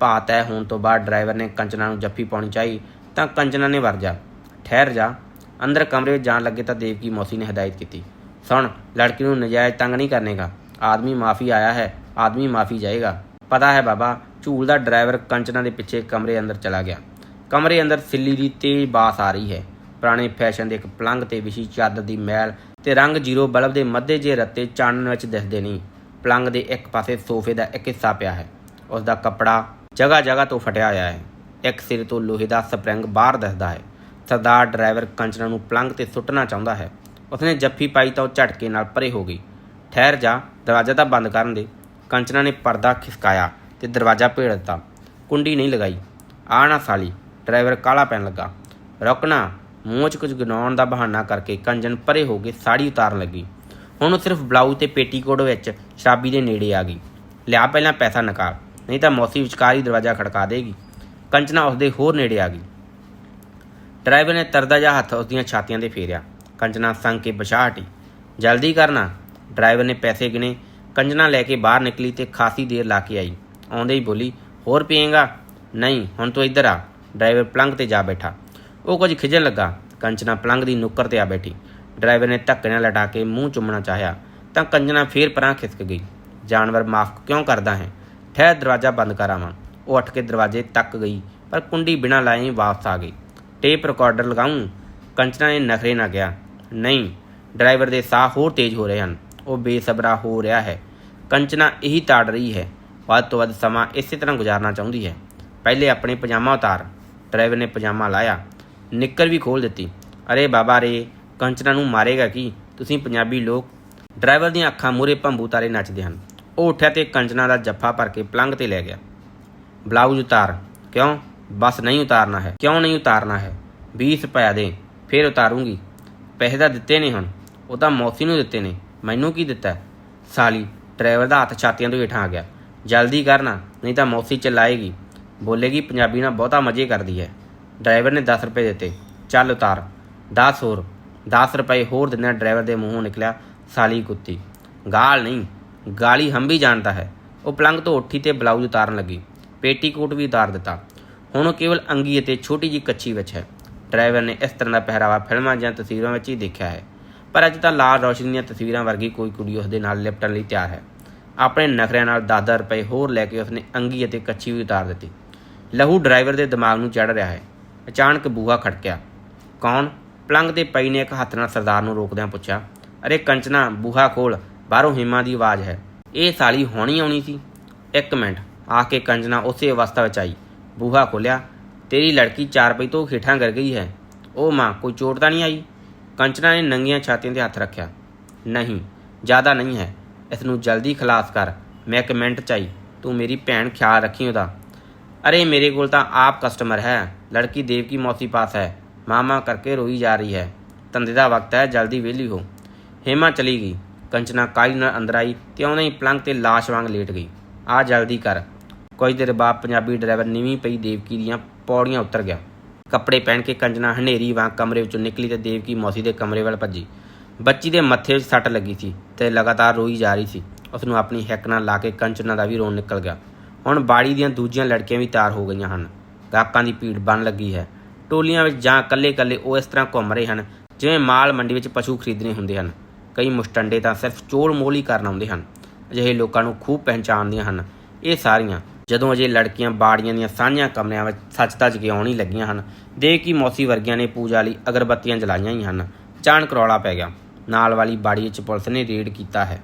ਭਾਅ ਤੈਅ ਹੋਣ ਤੋਂ ਬਾਅਦ ਡਰਾਈਵਰ ਨੇ ਕੰਚਨਾ ਨੂੰ ਜੱਫੀ ਪਾਉਣੀ ਚਾਹੀ ਤਾਂ ਕੰਚਨਾ ਨੇ ਵਰਜਾ ਠਹਿਰ ਜਾ। ਅੰਦਰ ਕਮਰੇ ਵਿੱਚ ਜਾਣ ਲੱਗੇ ਤਾਂ ਦੇਵਕੀ ਮੌਸੀ ਨੇ ਹਦਾਇਤ ਕੀਤੀ। ਸੁਣ, ਲੜਕੀ ਨੂੰ ਨਜਾਇਜ਼ ਤੰਗ ਨਹੀਂ ਕਰਨੇਗਾ। ਆਦਮੀ ਮਾਫੀ ਆਇਆ ਹੈ, ਆਦਮੀ ਮਾਫੀ ਜਾਏਗਾ। ਪਤਾ ਹੈ ਬਾਬਾ, ਝੂਲ ਦਾ ਡਰਾਈਵਰ ਕੰਚਨਾ ਦੇ ਪਿੱਛੇ ਕਮਰੇ ਅੰਦਰ ਚਲਾ ਗਿਆ। ਕਮਰੇ ਅੰਦਰ ਸਿੱਲੀ ਦੀ ਤੇਜ਼ ਬਾਸ ਆ ਰਹੀ ਹੈ। ਪੁਰਾਣੇ ਫੈਸ਼ਨ ਦੇ ਇੱਕ ਪਲੰਘ ਤੇ ਵਿਸ਼ੀ ਚਾਦਰ ਦੀ ਮੈਲ ਤੇ ਰੰਗ ਜੀਰੋ ਬਲਬ ਦੇ ਮੱਧੇ ਜੇ ਰੱਤੇ ਚਾਨਣ ਵਿੱਚ ਦਿਖਦੇ ਨਹੀਂ। ਪਲੰਘ ਦੇ ਇੱਕ ਪਾਸੇ ਸੋਫੇ ਦਾ ਇੱਕ ਹਿੱਸਾ ਪਿਆ ਹੈ। ਉਸ ਦਾ ਕੱਪੜਾ ਜਗ੍ਹਾ ਜਗ੍ਹਾ ਤੋਂ ਫਟਿਆ ਹੋਇਆ ਹੈ। ਇੱਕ ਸਿਰ ਤੋਂ ਲੋਹੇ ਦਾ ਸਪਰਿੰਗ ਬਾਹਰ ਦਿਸਦਾ ਹੈ। ਸਰਦਾਰ ਡਰਾਈਵਰ ਕੰਚਨਾ ਨੂੰ ਪਲੰਘ ਤੇ ਸੁੱਟਣਾ ਚਾਹੁੰਦਾ ਹੈ। ਉਸਨੇ ਜੱਫੀ ਪਾਈ ਤਾਂ ਉਹ ਝਟਕੇ ਨਾਲ ਪਰੇ ਹੋ ਗਈ। ਠਹਿਰ ਜਾ, ਦਰਵਾਜ਼ਾ ਤਾਂ ਬੰਦ ਕਰਨ ਦੇ। ਕੰਚਨਾ ਨੇ ਪਰਦਾ ਖਿਸਕਾਇਆ ਤੇ ਦਰਵਾਜ਼ਾ ਭੇੜ ਦਿੱਤਾ। ਕੁੰਡੀ ਨਹੀਂ ਲਗਾਈ। ਆ ਨਾ ਸਾਲੀ, ਡਰਾਈਵਰ ਕਾਲਾ ਪੈਣ ਲੱਗਾ। ਰੁਕਣਾ ਮੂੰਹ 'ਚ ਕੁਝ ਗਨਾਉਣ ਦਾ ਬਹਾਨਾ ਕਰਕੇ ਕੰਜਨ ਪਰੇ ਹੋ ਕੇ ਸਾੜੀ ਉਤਾਰਨ ਲੱਗੀ। ਹੁਣ ਉਹ ਸਿਰਫ ਬਲਾਊਜ਼ ਤੇ ਪੇਟੀਕੋਟ ਵਿੱਚ ਸ਼ਰਾਬੀ ਦੇ ਨੇੜੇ ਆ ਗਈ। ਲਿਆ ਪਹਿਲਾਂ ਪੈਸਾ ਨਿਕਾਲ ਨਹੀਂ ਤਾਂ ਮੌਸੀ ਵਿਚਕਾਰ ਹੀ ਦਰਵਾਜ਼ਾ ਖੜਕਾ ਦੇਗੀ। ਕੰਚਨਾ ਉਸਦੇ ਹੋਰ ਨੇੜੇ ਆ ਗਈ। ਡਰਾਈਵਰ ਨੇ ਤਰਦਾ ਜਿਹਾ ਹੱਥ ਉਸ ਦੀਆਂ ਛਾਤੀਆਂ ਤੇ ਫੇਰਿਆ। ਕੰਜਨਾ ਸੰਗ ਕੇ ਬਚਾ ਹਟੀ। ਜਲਦੀ ਕਰਨਾ ਡਰਾਈਵਰ ਨੇ ਪੈਸੇ ਗਿਣੇ। ਕੰਜਨਾ ਲੈ ਕੇ ਬਾਹਰ ਨਿਕਲੀ ਤੇ ਖਾਸੀ ਦੇਰ ਲਾ ਕੇ ਆਈ। ਆਉਂਦੇ ਹੀ ਬੋਲੀ, ਹੋਰ ਪੀਏਗਾ? ਨਹੀਂ, ਹੁਣ ਤੂੰ ਇੱਧਰ ਆ। ਡਰਾਈਵਰ ਪਲੰਗ ਤੇ ਜਾ ਬੈਠਾ। ਉਹ ਕੁਝ ਖਿਜਣ ਲੱਗਾ। ਕੰਚਨਾ ਪਲੰਗ ਦੀ ਨੁੱਕਰ ਤੇ ਆ ਬੈਠੀ। ਡਰਾਈਵਰ ਨੇ ਧੱਕੇ ਨਾਲ ਲਟਾ ਕੇ ਮੂੰਹ ਚੁੰਮਣਾ ਚਾਹਿਆ, ਤਾਂ ਕੰਜਨਾ ਫੇਰ ਪਰਾਂ ਖਿਸਕ ਗਈ। ਜਾਨਵਰ ਮਾਫ ਕਿਉਂ ਕਰਦਾ ਹੈ? ਠਹਿਰ ਦਰਵਾਜ਼ਾ ਬੰਦ ਕਰ ਆਵਾਂ। ਉਹ ਉੱਠ ਕੇ ਦਰਵਾਜ਼ੇ ਤੱਕ ਗਈ, ਪਰ ਕੁੰਡੀ ਬਿਨਾਂ ਲਾਏ ਵਾਪਸ ਆ ਗਈ। ਟੇਪ ਰਿਕਾਰਡਰ ਲਗਾਉਂ ਕੰਚਨਾ ਨੇ ਨਖਰੇ ਨਾ ਕਿਹਾ। ਨਹੀਂ, ਡਰਾਈਵਰ ਦੇ ਸਾਹ ਹੋਰ ਤੇਜ਼ ਹੋ ਰਹੇ ਹਨ। ਉਹ ਬੇਸਬਰਾ ਹੋ ਰਿਹਾ ਹੈ। ਕੰਚਨਾ ਇਹੀ ਤਾੜ ਰਹੀ ਹੈ। ਵੱਧ ਤੋਂ ਵੱਧ ਸਮਾਂ ਇਸੇ ਤਰ੍ਹਾਂ ਗੁਜ਼ਾਰਨਾ ਚਾਹੁੰਦੀ ਹੈ। ਪਹਿਲੇ ਆਪਣੇ ਪਜਾਮਾ ਉਤਾਰ। ਡਰਾਈਵਰ ਨੇ ਪਜਾਮਾ ਲਾਇਆ। ਨਿੱਕਰ ਵੀ ਖੋਲ ਦਿੱਤੀ। ਅਰੇ ਬਾਬਾ ਰੇ, ਕੰਚਨਾ ਨੂੰ ਮਾਰੇਗਾ ਕੀ? ਤੁਸੀਂ ਪੰਜਾਬੀ ਲੋਕ ਡਰਾਈਵਰ ਦੀਆਂ ਅੱਖਾਂ ਮੂਰੇ ਭੰਬੂ ਤਾਰੇ ਨੱਚਦੇ ਹਨ। ਉਹ ਉੱਠਿਆ ਤੇ ਕੰਚਨਾ ਦਾ ਜੱਫਾ ਭਰ ਕੇ ਪਲੰਗ ਤੇ ਲੈ ਗਿਆ। ਬਲਾਊਜ਼ ਉਤਾਰ। ਕਿਉਂ? ਬਸ ਨਹੀਂ ਉਤਾਰਨਾ ਹੈ। ਕਿਉਂ ਨਹੀਂ ਉਤਾਰਨਾ ਹੈ? 20 ਰੁਪਏ ਦੇ, ਫਿਰ ਉਤਾਰੂੰਗੀ। ਪੈਸੇ ਤਾਂ ਦਿੱਤੇ ਨੇ ਹੁਣ। ਉਹ ਤਾਂ ਮੌਸੀ ਨੂੰ ਦਿੱਤੇ ਨੇ। ਮੈਨੂੰ ਕੀ ਦਿੱਤਾ? ਸਾਲੀ, ਡਰਾਈਵਰ ਦਾ ਹੱਥ ਛਾਤੀਆਂ ਤੋਂ ਹੇਠਾਂ ਆ ਗਿਆ। ਜਲਦੀ ਕਰਨਾ, ਨਹੀਂ ਤਾਂ ਮੌਸੀ ਚਲਾਏਗੀ। ਬੋਲੇਗੀ, ਪੰਜਾਬੀ ਨਾਲ ਬਹੁਤਾ ਮਜ਼ੇ ਕਰਦੀ ਹੈ। ਡਰਾਈਵਰ ਨੇ 10 ਰੁਪਏ ਦਿੱਤੇ। ਚੱਲ ਉਤਾਰ। 10 ਹੋਰ। 10 ਰੁਪਏ ਹੋਰ ਦਿੰਦਿਆਂ ਡਰਾਈਵਰ ਦੇ ਮੂੰਹੋਂ ਨਿਕਲਿਆ ਸਾਲੀ ਕੁੱਤੀ। ਗਾਲ ਨਹੀਂ, ਗਾਲੀ ਹਮ ਵੀ ਜਾਣਦਾ ਹੈ। ਉਹ ਪਲੰਗ ਤੋਂ ਉੱਠੀ ਤੇ ਬਲਾਊਜ਼ ਉਤਾਰਨ ਲੱਗੀ। ਪੇਟੀਕੋਟ ਵੀ ਉਤਾਰ ਦਿੱਤਾ। ਹੁਣ ਉਹ ਕੇਵਲ ਅੰਗੀ ਅਤੇ ਛੋਟੀ ਜੀ ਕੱਚੀ ਵਿੱਚ ਹੈ। ਡਰਾਈਵਰ ਨੇ ਇਸ ਤਰ੍ਹਾਂ ਦਾ ਪਹਿਰਾਵਾ ਫਿਲਮਾਂ ਜਾਂ ਤਸਵੀਰਾਂ ਵਿੱਚ ਹੀ ਦੇਖਿਆ ਹੈ। ਪਰ ਅੱਜ ਤਾਂ ਲਾਲ ਰੌਸ਼ਨੀ ਦੀਆਂ ਤਸਵੀਰਾਂ ਵਰਗੀ ਕੋਈ ਕੁੜੀ ਉਸ ਦੇ ਨਾਲ ਲਿਪਟਣ ਲਈ ਤਿਆਰ ਹੈ। ਆਪਣੇ ਨਖਰਿਆਂ ਨਾਲ 10 ਰੁਪਏ ਹੋਰ ਲੈ ਕੇ ਉਸਨੇ ਅੰਗੀ ਅਤੇ ਕੱਚੀ ਵੀ ਉਤਾਰ ਦਿੱਤੀ। ਲਹੂ ਡਰਾਈਵਰ ਦੇ ਦਿਮਾਗ ਨੂੰ ਚੜ ਰਿਹਾ ਹੈ। ਅਚਾਨਕ ਬੂਹਾ ਖੜਕਿਆ। ਕੌਣ? ਪਲੰਗ ਦੇ ਪਈ ਨੇ ਇੱਕ ਹੱਥ ਨਾਲ ਸਰਦਾਰ ਨੂੰ ਰੋਕਦਿਆਂ ਪੁੱਛਿਆ, ਅਰੇ ਕੰਚਨਾ, ਬੂਹਾ ਖੋਲ, ਬਾਹਰੋਂ ਹਿਮਾ ਦੀ ਆਵਾਜ਼ ਹੈ। ਇਹ ਸਾਲੀ ਹੋਣੀ ਆਉਣੀ ਸੀ? ਇੱਕ ਮਿੰਟ। ਆ ਕੇ ਕੰਜਨਾ ਉਸੇ ਅਵਸਥਾ ਵਿੱਚ ਆਈ। ਬੂਹਾ ਖੋਲਿਆ, ਤੇਰੀ ਲੜਕੀ ਚਾਰ ਪਈ ਤੋਂ ਖੇਠਾਂ ਕਰ ਗਈ ਹੈ। ਉਹ ਮਾਂ, ਕੋਈ ਚੋਟ ਤਾਂ ਨਹੀਂ ਆਈ? ਕੰਚਨਾ ਨੇ ਨੰਗੀਆਂ ਛਾਤੀਆਂ ਤੇ ਹੱਥ ਰੱਖਿਆ। ਨਹੀਂ, ਜ਼ਿਆਦਾ ਨਹੀਂ ਹੈ। ਇਸ ਨੂੰ ਜਲਦੀ ਖਲਾਸ ਕਰ। ਮੈਂ ਇੱਕ ਮਿੰਟ ਚਾਈ ਤੂੰ ਮੇਰੀ ਭੈਣ ਖਿਆਲ ਰੱਖੀ ਉਹਦਾ। ਅਰੇ ਮੇਰੇ ਕੋਲ ਤਾਂ ਆਪ ਕਸਟਮਰ ਹੈ ਲੜਕੀ ਦੇਵ ਕੀ ਮੌਸੀ ਪਾਸ ਹੈ ਮਾਮਾ ਕਰਕੇ ਰੋਈ ਜਾ ਰਹੀ ਹੈ ਧੰਦੇ ਦਾ ਵਕਤ ਹੈ ਜਲਦੀ ਵਿਹਲੀ ਹੋ ਹੇਮਾ ਚਲੀ ਗਈ ਕੰਚਨਾ ਕਾਈ ਨਾਲ ਅੰਦਰ ਆਈ ਤੇ ਉਹਨੇ ਹੀ ਪਲੰਗ ਤੇ ਲਾਸ਼ ਵਾਂਗ ਲੇਟ ਗਈ ਆ ਜਲਦੀ ਕਰ ਕੁਝ ਦੇਰ ਬਾਅਦ ਪੰਜਾਬੀ ਡਰਾਈਵਰ ਨੀਵੀਂ ਪਈ ਦੇਵਕੀ ਦੀਆਂ ਪੌੜੀਆਂ ਉਤਰ ਗਿਆ ਕੱਪੜੇ ਪਹਿਨ ਕੇ ਕੰਜਨਾ ਹਨੇਰੀ ਵਾਂਗ ਕਮਰੇ ਵਿੱਚੋਂ ਨਿਕਲੀ ਤੇ ਦੇਵਕੀ ਮੌਸੀ ਦੇ ਕਮਰੇ ਵੱਲ ਭੱਜੀ ਬੱਚੀ ਦੇ ਮੱਥੇ 'ਚ ਸੱਟ ਲੱਗੀ ਸੀ ਤੇ ਲਗਾਤਾਰ ਰੋਈ ਜਾ ਰਹੀ ਸੀ ਉਸ ਨੂੰ ਆਪਣੀ ਹਿੱਕ ਨਾਲ ਲਾ ਕੇ ਕੰਚਨਾ ਦਾ ਵੀ ਰੋਣ ਨਿਕਲ ਗਿਆ ਹੁਣ ਬਾੜੀ ਦੀਆਂ ਦੂਜੀਆਂ ਲੜਕੀਆਂ ਵੀ ਤਿਆਰ ਹੋ ਗਈਆਂ ਹਨ। ਗਾਹਕਾਂ ਦੀ ਭੀੜ ਬਣ ਲੱਗੀ ਹੈ। ਟੋਲੀਆਂ ਵਿੱਚ ਜਾਂ ਇਕੱਲੇ ਇਕੱਲੇ ਉਹ ਇਸ ਤਰ੍ਹਾਂ ਘੁੰਮ ਰਹੇ ਹਨ, ਜਿਵੇਂ ਮਾਲ ਮੰਡੀ ਵਿੱਚ ਪਸ਼ੂ ਖਰੀਦਣੇ ਹੁੰਦੇ ਹਨ। ਕਈ ਮੁਸਟੰਡੇ ਤਾਂ ਸਿਰਫ ਚੋਲ ਮੋਲ ਹੀ ਕਰਨ ਆਉਂਦੇ ਹਨ। ਅਜਿਹੇ ਲੋਕਾਂ ਨੂੰ ਖੂਬ ਪਹਿਚਾਣਦੀਆਂ ਹਨ। ਇਹ ਸਾਰੀਆਂ ਜਦੋਂ ਅਜੇ ਲੜਕੀਆਂ ਬਾੜੀਆਂ ਦੀਆਂ ਸਾਂਝੀਆਂ ਕਮਰਿਆਂ ਵਿੱਚ ਸੱਚ ਤੱਜ ਕੇ ਆਉਣ ਹੀ ਲੱਗੀਆਂ ਹਨ, ਦੇਖ ਕੀ ਮੌਸੀ ਵਰਗੀਆਂ ਨੇ ਪੂਜਾ ਲਈ ਅਗਰਬੱਤੀਆਂ ਜਲਾਈਆਂ ਹੀ ਹਨ। ਅਚਾਨਕ ਰੌਲਾ ਪੈ ਗਿਆ। ਨਾਲ ਵਾਲੀ ਬਾੜੀ ਵਿੱਚ ਪੁਲਿਸ ਨੇ ਰੇਡ ਕੀਤਾ ਹੈ।